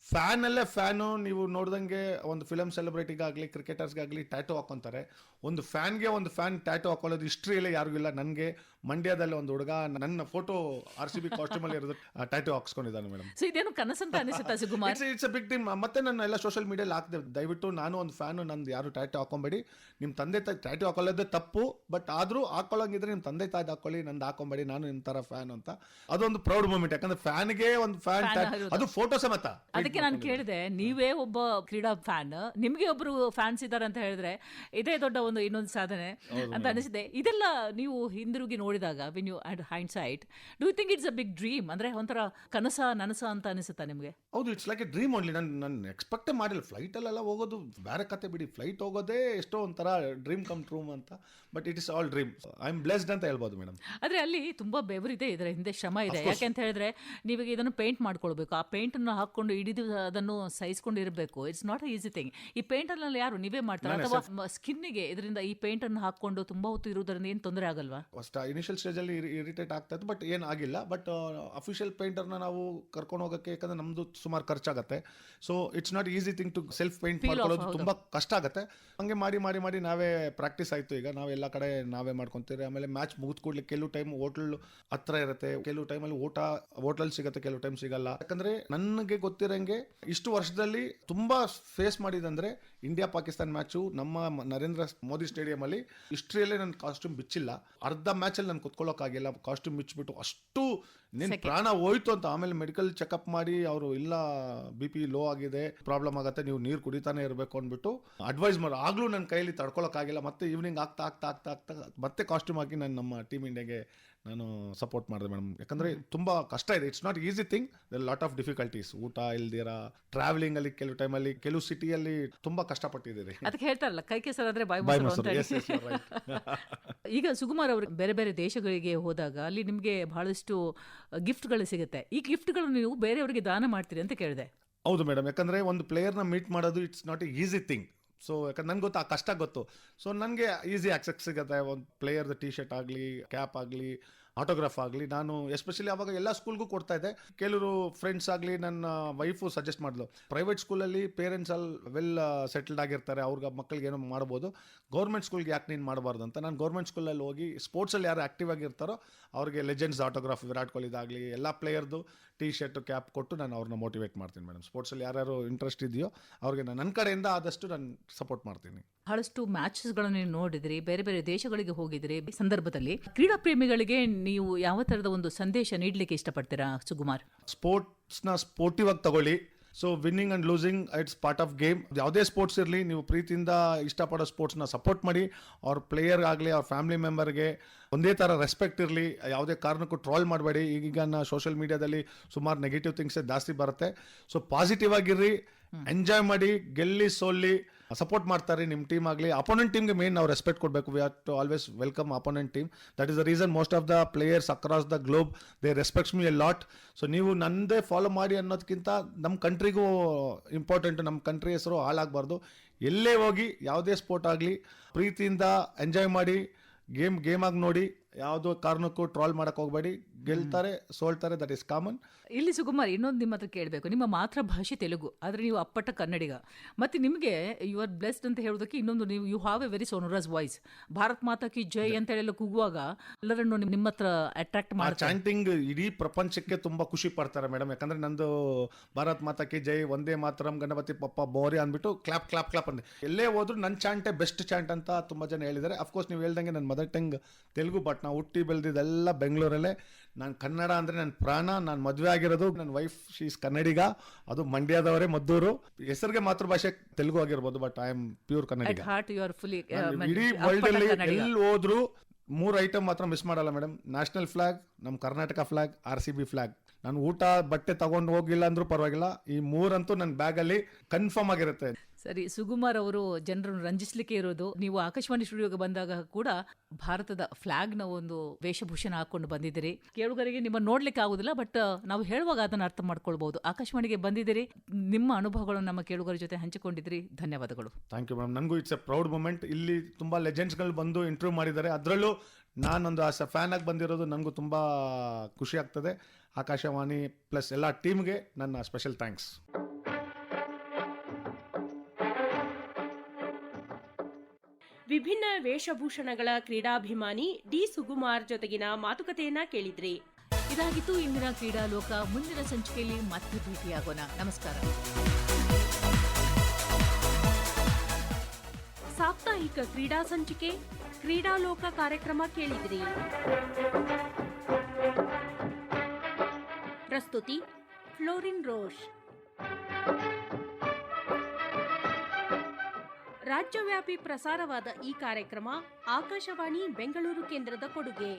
ಫ್ಯಾನ್ ಅಲ್ಲೇ ಫ್ಯಾನು ನೀವು ನೋಡ್ದಂಗೆ ಒಂದು ಫಿಲಮ್ ಸೆಲೆಬ್ರಿಟಿಗಾಗಲಿ ಕ್ರಿಕೆಟರ್ಸ್ಗಾಗಲಿ ಟ್ಯಾಟೋ ಹಾಕೊತಾರೆ. ಒಂದು ಫ್ಯಾನ್ಗೆ ಒಂದು ಫ್ಯಾನ್ ಟ್ಯಾಟೋ ಹಾಕೊಳ್ಳೋದು ಹಿಸ್ಟ್ರಿಯಲ್ಲೇ ಯಾರಿಗೂ ಇಲ್ಲ ನನಗೆ. ಮಂಡ್ಯದಲ್ಲಿ ಒಂದು ಹುಡುಗ ನನ್ನ ಫೋಟೋ ಆರ್ ಸಿ ಬಿ ಕಾಸ್ಟ್ಯೂಮಲ್ಲಿ ಇರೋದು ಟ್ಯಾಟೂ ಹಾಕ್ಸ್ಕೊಂಡಿದ್ದಾನೆ ಮೇಡಮ್ ಸೊ ಇದೇನು ಕನಸಂತ ಅನಿಸುತ್ತಾ Sukumar? It's it's a big team ಮತ್ತೆ ನನ್ನ ಎಲ್ಲ ಸೋಷಿಯಲ್ ಮೀಡಿಯಲ್ಲಿ ಹಾಕ್ದೆ ದಯವಿಟ್ಟು ನಾನು ಒಂದು ಫ್ಯಾನ್ ನಂದು ಯಾರು ಟ್ಯಾಟೂ ಹಾಕೊಂಬೇಡಿ ನಿಮ್ಮ ತಂದೆ ತಾಯಿ ಟ್ಯಾಟೂ ಹಾಕೊಳ್ಳೋದೇ ತಪ್ಪು ಬಟ್ ಆದರೂ ಹಾಕೊಳ್ಳೋಂಗಿದ್ರೆ ನಿಮ್ಮ ತಂದೆ ತಾಯಿ ಹಾಕೊಳ್ಳಿ ನಂದು ಹಾಕೊಂಬೇಡಿ ನಾನು ನಿಮ್ಮ ಥರ ಫ್ಯಾನ್ ಅಂತ. ಅದೊಂದು ಪ್ರೌಡ್ ಮೂಮೆಂಟ್ ಯಾಕಂದ್ರೆ ಫ್ಯಾನ್ಗೆ ಒಂದು ಫ್ಯಾನ್ ಅದು ಫೋಟೋ ಸಮೇತ. ಅದಕ್ಕೆ ನಾನು ಕೇಳಿದೆ ನೀವೇ ಒಬ್ಬ ಕ್ರೀಡಾ ಫ್ಯಾನ್ ನಿಮಗೆ ಒಬ್ರು ಫ್ಯಾನ್ಸ್ ಇದ್ದಾರೆ ಅಂತ ಹೇಳಿದ್ರೆ ಇದೇ ದೊಡ್ಡ ಒಂದು ಇನ್ನೊಂದು ಸಾಧನೆ ಅಂತ ಅನಿಸಿದೆ ಇದೆಲ್ಲ ನೀವು ಹಿಂದಿರುಗಿ ನೋಡಿದಾಗ when you at hindsight do you think it's a big dream ಅಂದ್ರೆ ಒಂಥರ ಕನಸ ನನಸ ಅಂತ ಅನಿಸುತ್ತಾ ನಿಮಗೆ? ಹೌದು it's like a dream only ನಾನು ನಾನು ಎಕ್ಸ್ಪೆಕ್ಟೇ ಮಾಡಿಲ್ಲ. ಫ್ಲೈಟಲ್ಲೆಲ್ಲ ಹೋಗೋದು ಬೇರೆ ಕತೆ ಬಿಡಿ. ಫ್ಲೈಟ್ ಹೋಗೋದೇ ಎಷ್ಟೋ ಒಂಥರ ಡ್ರೀಮ್ ಕಮ್ ಟ್ರೂಮ್ ಅಂತ. But it is all dream I am blessed ಅಂತ ಹೇಳ್ಬೋದು ಮೇಡಮ್ ಆದರೆ ಅಲ್ಲಿ ತುಂಬಾ ಬೆವರಿದೆ ಇದರ ಹಿಂದೆ ಶ್ರಮ ಇದೆ. ಯಾಕೆ ಅಂತ ಹೇಳಿದ್ರೆ ನೀವೀಗ ಇದನ್ನು ಪೇಂಟ್ ಮಾಡ್ಕೊಳ್ಬೇಕು. ಆ ಪೇಂಟನ್ನು ಹಾಕ್ಕೊಂಡು ಹಿಡಿದು ಅದನ್ನು ಸಹಿಸ್ಕೊಂಡು ಇರಬೇಕು ಇಟ್ಸ್ ನಾಟ್ ಈಸಿ ಥಿಂಗ್ ಈ ಪೇಂಟಲ್ಲಿ ಯಾರು ನೀವೇ ಮಾಡ್ತಾರೆ? ಅಥವಾ ಸ್ಕಿನ್ನಿಗೆ ಇದರಿಂದ ಈ ಪೇಂಟನ್ನು ಹಾಕ್ಕೊಂಡು ತುಂಬ ಹೊತ್ತು ಇರುವುದರಿಂದ ಏನು ತೊಂದರೆ ಆಗಲ್ವಾ? ಇನಿಷಿಯಲ್ ಸ್ಟೇಜಲ್ಲಿ ಇರಿಟೇಟ್ ಆಗ್ತಾ ಇತ್ತು ಬಟ್ ಏನು ಆಗಿಲ್ಲ. ಬಟ್ ಅಫಿಷಿಯಲ್ ಪೇಂಟರ್ನ ನಾವು ಕರ್ಕೊಂಡು ಹೋಗೋಕ್ಕೆ ಯಾಕಂದ್ರೆ ನಮ್ಮದು ಸುಮಾರು ಖರ್ಚಾಗುತ್ತೆ. So it's not easy thing to self paint ಮಾಡ್ಕೊಳ್ಳೋದು ತುಂಬ ಕಷ್ಟ ಆಗುತ್ತೆ. ಹಂಗೆ ಮಾಡಿ ಮಾಡಿ ಮಾಡಿ ನಾವೇ ಪ್ರಾಕ್ಟೀಸ್ ಆಯಿತು ಈಗ. ನಾವು ಎಲ್ಲ ಕಡೆ ನಾವೇ ಮಾಡ್ಕೊತೀವಿ. ಆಮೇಲೆ ಮ್ಯಾಚ್ ಕೂಡಲೇ ಕೆಲವು ಟೈಮ್ ಹೋಟ್ಲ್ ಹತ್ರ ಇರುತ್ತೆ. ಕೆಲವು ಟೈಮಲ್ಲಿ ಊಟ ಹೋಟ್ಲಲ್ಲಿ ಸಿಗುತ್ತೆ ಕೆಲವು ಟೈಮ್ ಸಿಗಲ್ಲ. ಯಾಕಂದ್ರೆ ನನಗೆ ಗೊತ್ತಿರೋಂಗೆ ಇಷ್ಟು ವರ್ಷದಲ್ಲಿ ತುಂಬಾ ಫೇಸ್ ಮಾಡಿದಂದ್ರೆ ಇಂಡಿಯಾ ಪಾಕಿಸ್ತಾನ್ ಮ್ಯಾಚು ನಮ್ಮ ನರೇಂದ್ರ ಮೋದಿ ಸ್ಟೇಡಿಯಂ ಅಲ್ಲಿ ಹಿಸ್ಟ್ರಿಯಲ್ಲೇ ನನ್ನ ಕಾಸ್ಟ್ಯೂಮ್ ಬಿಚ್ಚಿಲ್ಲ. ಅರ್ಧ ಮ್ಯಾಚಲ್ಲಿ ನಾನು ಕುತ್ಕೊಳ್ಳೋಕ್ಕಾಗಿಲ್ಲ. ಕಾಸ್ಟ್ಯೂಮ್ ಬಿಚ್ಚಿಬಿಟ್ಟು ಅಷ್ಟು ನಿನ್ ಪ್ರಾಣ ಹೋಯ್ತು ಅಂತ ಆಮೇಲೆ ಮೆಡಿಕಲ್ ಚೆಕಪ್ ಮಾಡಿ ಅವರು ಇಲ್ಲ ಬಿ ಪಿ ಲೋ ಆಗಿದೆ ಪ್ರಾಬ್ಲಮ್ ಆಗುತ್ತೆ ನೀವು ನೀರು ಕುಡಿತಾನೆ ಇರಬೇಕು ಅಂದ್ಬಿಟ್ಟು ಅಡ್ವೈಸ್ ಮಾಡಿ. ಆಗ್ಲೂ ನನ್ನ ಕೈಯಲ್ಲಿ ತಡ್ಕೊಳ್ಳೋಕ್ಕಾಗಿಲ್ಲ ಮತ್ತೆ ಈವ್ನಿಂಗ್ ಆಗ್ತಾ ಆಗ್ತಾ ಆಗ್ತಾ ಆಗ್ತಾ ಮತ್ತೆ ಕಾಸ್ಟ್ಯೂಮ್ ಹಾಕಿ ನಾನು ನಮ್ಮ ಟೀಮ್ ಇಂಡಿಯಾಗೆ ನಾನು ಸಪೋರ್ಟ್ ಮಾಡಿದೆ ಮೇಡಮ್ ಯಾಕಂದ್ರೆ ತುಂಬ ಕಷ್ಟ ಇದೆ. It's not easy thing lot of difficulties ಊಟ ಇಲ್ದಿರ ಟ್ರಾವೆಲಿಂಗ್ ಅಲ್ಲಿ ಕೆಲವು ಟೈಮಲ್ಲಿ ಕೆಲವು ಸಿಟಿಯಲ್ಲಿ ತುಂಬಾ ಕಷ್ಟಪಟ್ಟಿದ್ದೀರಿ. ಅದಕ್ಕೆ ಹೇಳ್ತಾರಲ್ಲ ಕೈ ಕೆಸರಾದ್ರೆ ಬಾಯಿ ಬಾಯ್ ಮೊಸರು ಅಂತ ಈಗ ಸುಕುಮಾರ್ ಅವರು ಬೇರೆ ಬೇರೆ ದೇಶಗಳಿಗೆ ಹೋದಾಗ ಅಲ್ಲಿ ನಿಮಗೆ ಬಹಳಷ್ಟು ಗಿಫ್ಟ್ಗಳು ಸಿಗುತ್ತೆ. ಈ ಗಿಫ್ಟ್ಗಳನ್ನು ನೀವು ಬೇರೆಯವರಿಗೆ ದಾನ ಮಾಡ್ತೀರಿ ಅಂತ ಕೇಳಿದೆ. ಹೌದು ಮೇಡಮ್ ಯಾಕಂದ್ರೆ ಒಂದು ಪ್ಲೇಯರ್ನ ಮೀಟ್ ಮಾಡೋದು it's not a easy thing so ಯಾಕಂದ್ರೆ ನನ್ಗೆ ಗೊತ್ತು ಆ ಕಷ್ಟ ಗೊತ್ತು. ಸೊ ನನಗೆ ಈಸಿ ಆಕ್ಸೆಸ್ ಸಿಗುತ್ತೆ. ಒಂದು ಪ್ಲೇಯರ್ದು ಟಿ ಶರ್ಟ್ ಆಗಲಿ ಕ್ಯಾಪ್ ಆಗಲಿ ಆಟೋಗ್ರಾಫ್ ಆಗಲಿ, ನಾನು ಎಸ್ಪೆಷಲಿ ಅವಾಗ ಎಲ್ಲ ಸ್ಕೂಲ್ಗೂ ಕೊಡ್ತಾ ಇದ್ದೆ. ಕೆಲವರು ಫ್ರೆಂಡ್ಸ್ ಆಗಲಿ, ನನ್ನ ವೈಫು ಸಜೆಸ್ಟ್ ಮಾಡಿದ್ಲು ಪ್ರೈವೇಟ್ ಸ್ಕೂಲಲ್ಲಿ ಪೇರೆಂಟ್ಸ್ ಅಲ್ಲಿ ವೆಲ್ ಸೆಟಲ್ಡ್ ಆಗಿರ್ತಾರೆ, ಅವ್ರಿಗೆ ಮಕ್ಕಳಿಗೆ ಏನೋ ಮಾಡ್ಬೋದು. ಗೌರ್ಮೆಂಟ್ ಸ್ಕೂಲ್ಗೆ ಯಾಕೆ ನೀನು ಮಾಡಬಾರ್ದು? ಅಂತ. ನಾನು ಗೌರ್ಮೆಂಟ್ ಸ್ಕೂಲಲ್ಲಿ ಹೋಗಿ ಸ್ಪೋರ್ಟ್ಸಲ್ಲಿ ಯಾರು ಆ್ಯಕ್ಟಿವ್ ಆಗಿರ್ತಾರೋ, ಅವ್ರಿಗೆ ಲೆಜೆಂಡ್ಸ್ ಆಟೋಗ್ರಾಫ್ ವಿರಾಟ್ ಕೊಹ್ಲಿದಾಗಲಿ ಎಲ್ಲ ಪ್ಲೇಯರ್ದು ಟಿ ಶರ್ಟ್ ಕ್ಯಾಪ್ ಕೊಟ್ಟು ನಾನು ಅವ್ರನ್ನ ಮೋಟಿವೇಟ್ ಮಾಡ್ತೀನಿ ಮೇಡಮ್ ಸ್ಪೋರ್ಟ್ಸಲ್ಲಿ ಯಾರ್ಯಾರು ಇಂಟ್ರೆಸ್ಟ್ ಇದೆಯೋ, ಅವ್ರಿಗೆ ನಾನು ನನ್ನ ಕಡೆಯಿಂದ ಆದಷ್ಟು ನಾನು ಸಪೋರ್ಟ್ ಮಾಡ್ತೀನಿ. ಬಹಳಷ್ಟು ಮ್ಯಾಚಸ್ಗಳನ್ನು ನೋಡಿದ್ರಿ, ಬೇರೆ ಬೇರೆ ದೇಶಗಳಿಗೆ ಹೋಗಿದ್ರಿ. ಸಂದರ್ಭದಲ್ಲಿ ಕ್ರೀಡಾ ಪ್ರೇಮಿಗಳಿಗೆ ನೀವು ಯಾವ ತರದ ಒಂದು ಸಂದೇಶ ನೀಡಲಿಕ್ಕೆ ಇಷ್ಟಪಡ್ತೀರಾ ಸುಕುಮಾರ್? ಸ್ಪೋರ್ಟ್ಸ್ನ ಸ್ಪೋರ್ಟಿವ್ ಆಗಿ ತಗೊಳ್ಳಿ. So winning and losing it's part of game. ಯಾವುದೇ ಸ್ಪೋರ್ಟ್ಸ್ ಇರಲಿ ನೀವು ಪ್ರೀತಿಯಿಂದ ಇಷ್ಟಪಡೋ ಸ್ಪೋರ್ಟ್ಸ್ನ ಸಪೋರ್ಟ್ ಮಾಡಿ. ಅವ್ರ ಪ್ಲೇಯರ್ ಆಗಲಿ ಅವ್ರ ಫ್ಯಾಮಿಲಿ ಮೆಂಬರ್ಗೆ ಒಂದೇ ಥರ ರೆಸ್ಪೆಕ್ಟ್ ಇರಲಿ. ಯಾವುದೇ ಕಾರಣಕ್ಕೂ ಟ್ರಾಲ್ ಮಾಡಬೇಡಿ. ಈಗೀಗ ಸೋಷಿಯಲ್ ಮೀಡಿಯಾದಲ್ಲಿ ಸುಮಾರು ನೆಗೆಟಿವ್ ಥಿಂಗ್ಸ್ ಜಾಸ್ತಿ ಬರುತ್ತೆ. So positive ಆಗಿರ್ರಿ. ಎಂಜಾಯ್ ಮಾಡಿ ಗೆಲ್ಲಿ ಸೋಲ್ಲಿ. ಸಪೋರ್ಟ್ ಮಾಡ್ತಾರೆ ನಿಮ್ಮ ಟೀಮ್ ಆಗಲಿ. ಅಪೋನೆಂಟ್ ಟೀಮ್ಗೆ ಮೇನ್ ನಾವು ರೆಸ್ಪೆಕ್ಟ್ ಕೊಡಬೇಕು. We are to always welcome opponent team that is the reason most of the players across the globe they respects me a lot so ನೀವು ನಂದೇ follow ಮಾಡಿ ಅನ್ನೋದಕ್ಕಿಂತ ನಮ್ಮ ಕಂಟ್ರಿಗೂ ಇಂಪಾರ್ಟೆಂಟ್ ನಮ್ಮ ಕಂಟ್ರಿ ಹೆಸರು ಹಾಳಾಗಬಾರ್ದು. ಎಲ್ಲೇ ಹೋಗಿ, ಯಾವುದೇ ಸ್ಪೋರ್ಟ್ ಆಗಲಿ, ಪ್ರೀತಿಯಿಂದ ಎಂಜಾಯ್ ಮಾಡಿ ಗೇಮ್ ಗೇಮ್ ಆಗಿ ನೋಡಿ ಯಾವುದೋ ಕಾರಣಕ್ಕೂ ಟ್ರಾಲ್ ಮಾಡಕ್ ಹೋಗಬೇಡಿ. ಗೆಲ್ತಾರೆ ಸೋಲ್ತಾರೆ ದಟ್ ಇಸ್ ಕಾಮನ್ ಇಲ್ಲಿ ಸುಕುಮಾರ್ ಇನ್ನೊಂದು ನಿಮ್ಮ ಹತ್ರ ಕೇಳಬೇಕು. ನಿಮ್ಮ ಮಾತೃಭಾಷೆ ತೆಲುಗು ಆದರೆ ನೀವು ಅಪ್ಪಟ ಕನ್ನಡಿಗ. ಮತ್ತೆ ನಿಮಗೆ ಯು ಆರ್ ಬ್ಲೆಸ್ಡ್ ಅಂತ ಹೇಳೋದಕ್ಕೆ ಇನ್ನೊಂದು ನೀವು you have a very sonorous voice Bharat Mata ಕಿ ಜೈ ಅಂತ ಹೇಳಿ ಕೂಗುವಾಗ ಎಲ್ಲರನ್ನು ನಿಮ್- ನಿಮ್ಮ ಹತ್ರ ಅಟ್ರಾಕ್ಟ್ ಮಾಡಿ ಚಾಂಟಿಂಗ್ ಇಡೀ ಪ್ರಪಂಚಕ್ಕೆ ತುಂಬಾ ಖುಷಿ ಪಡ್ತಾರೆ ಮೇಡಮ್. ಯಾಕಂದ್ರೆ ನಂದು ಭಾರತ್ ಮಾತಾ ಕಿ ಜೈ ಒಂದೇ ಮಾತರಂ ಗಣಪತಿ ಪಪ್ಪ ಬೋರಿ ಅಂದ್ಬಿಟ್ಟು ಕ್ಲಾಪ್ ಕ್ಲಾಪ್ ಕ್ಲಾಪ್ ಅಂದೆ. ಎಲ್ಲೇ ಹೋದ್ರು ನನ್ನ ಚಾಂಟೆ ಬೆಸ್ಟ್ ಚಾಂಟ್ ಅಂತ ತುಂಬಾ ಜನ ಹೇಳಿದ್ದಾರೆ. ಅಫ್ಕೋರ್ಸ್ ನೀವು ಹೇಳ್ದಂಗೆ ನನ್ನ ಮದರ್ ಟಂಗ್ ತೆಲುಗು ಬಟ್ ನಾವು ಹುಟ್ಟಿ ಬೆಳೆದಿದ್ದೆಲ್ಲ ಬೆಂಗಳೂರಲ್ಲೇ. ನಾನು ಕನ್ನಡ ಅಂದ್ರೆ ನನ್ನ ಪ್ರಾಣ ನಾನು ಮದುವೆ ಆಗಿರೋದು ನನ್ನ ವೈಫ್ ಶೀಸ್ ಕನ್ನಡಿಗ. ಅದು ಮಂಡ್ಯದವರೇ ಮದ್ದೂರು. ಹೆಸರಿಗೆ ಮಾತೃಭಾಷೆ ತೆಲುಗು ಆಗಿರ್ಬೋದು but I am pure Kannadiga. Heart you are fully ನಾನು ಇಡೀ ವರ್ಲ್ಡ್ ಅಲ್ಲಿ ಎಲ್ಲಿ ಹೋದ್ರು ಮೂರು ಐಟಮ್ ಮಾತ್ರ ಮಿಸ್ ಮಾಡಲ್ಲ ಮೇಡಮ್ ನ್ಯಾಷನಲ್ ಫ್ಲಾಗ್ ನಮ್ಮ Karnataka flag R C B flag ನಾನು ಊಟ ಬಟ್ಟೆ ತಗೊಂಡು ಹೋಗಿಲ್ಲ ಅಂದ್ರೂ ಪರವಾಗಿಲ್ಲ. ಈ ಮೂರಂತೂ ನನ್ನ ಬ್ಯಾಗಲ್ಲಿ ಕನ್ಫರ್ಮ್ ಆಗಿರುತ್ತೆ. ಸರಿ ಸುಗುಮಾರ್ ಅವರು ಜನರನ್ನು ರಂಜಿಸ್ಲಿಕ್ಕೆ ಇರೋದು. ನೀವು ಆಕಾಶವಾಣಿ ಸ್ಟುಡಿಯೋಗೆ ಬಂದಾಗ ಕೂಡ ಭಾರತದ ಫ್ಲಾಗ್ನ ಒಂದು ವೇಷಭೂಷಣ ಹಾಕೊಂಡು ಬಂದಿದ್ದೀರಿ. ಕೇಳುಗರಿಗೆ ನಿಮ್ಮ ನೋಡ್ಲಿಕ್ಕೆ ಆಗುದಿಲ್ಲ, ಬಟ್ ನಾವು ಹೇಳುವಾಗ ಅದನ್ನು ಅರ್ಥ ಮಾಡ್ಕೊಳ್ಬಹುದು ಆಕಾಶವಾಣಿಗೆ ಬಂದಿದ್ದೀರಿ. ನಿಮ್ಮ ಅನುಭವಗಳನ್ನು ನಮ್ಮ ಕೇಳುಗರ ಜೊತೆ ಹಂಚಿಕೊಂಡಿದ್ರಿ ಧನ್ಯವಾದಗಳು. ಥ್ಯಾಂಕ್ ಯು ಮ್ಯಾಮ್ ನನಗೂ ಇಟ್ಸ್ ಎ ಪ್ರೌಡ್ ಮೂಮೆಂಟ್ ಇಲ್ಲಿ ತುಂಬ ಲೆಜೆಂಡ್ಸ್ಗಳು ಬಂದು ಇಂಟರ್ವ್ಯೂ ಮಾಡಿದ್ದಾರೆ. ಅದರಲ್ಲೂ ನಾನೊಂದು ಆಸ್ ಅ ಫ್ಯಾನ್ ಆಗಿ ಬಂದಿರೋದು ನನಗೂ ತುಂಬ ಖುಷಿ ಆಗ್ತದೆ. ಆಕಾಶವಾಣಿ ಪ್ಲಸ್ ಎಲ್ಲ ಟೀಮ್ಗೆ ನನ್ನ ಸ್ಪೆಷಲ್ ಥ್ಯಾಂಕ್ಸ್ ವಿಭಿನ್ನ ವೇಷಭೂಷಣಗಳ ಕ್ರೀಡಾಭಿಮಾನಿ ಡಿ ಸುಗುಮಾರ್ ಜೊತೆಗಿನ ಮಾತುಕತೆಯನ್ನ ಕೇಳಿದ್ರಿ. ಇದಾಗಿತ್ತು ಇಂದಿನ ಕ್ರೀಡಾ ಲೋಕ, ಮುಂದಿನ ಸಂಚಿಕೆಯಲ್ಲಿ ಮತ್ತೆ ಭೇಟಿಯಾಗೋಣ. ನಮಸ್ಕಾರ. ಸಾಪ್ತಾಹಿಕ ಕ್ರೀಡಾ ಸಂಚಿಕೆ ಕ್ರೀಡಾಲೋಕ ಕಾರ್ಯಕ್ರಮ ಕೇಳಿದ್ರಿ. ಪ್ರಸ್ತುತಿ, ಫ್ಲೋರಿನ್ ರೋಷ್. ರಾಜ್ಯವ್ಯಾಪಿ ಪ್ರಸಾರವಾದ ಈ ಕಾರ್ಯಕ್ರಮ ಆಕಾಶವಾಣಿ ಬೆಂಗಳೂರು ಕೇಂದ್ರದ ಕೊಡುಗೆ.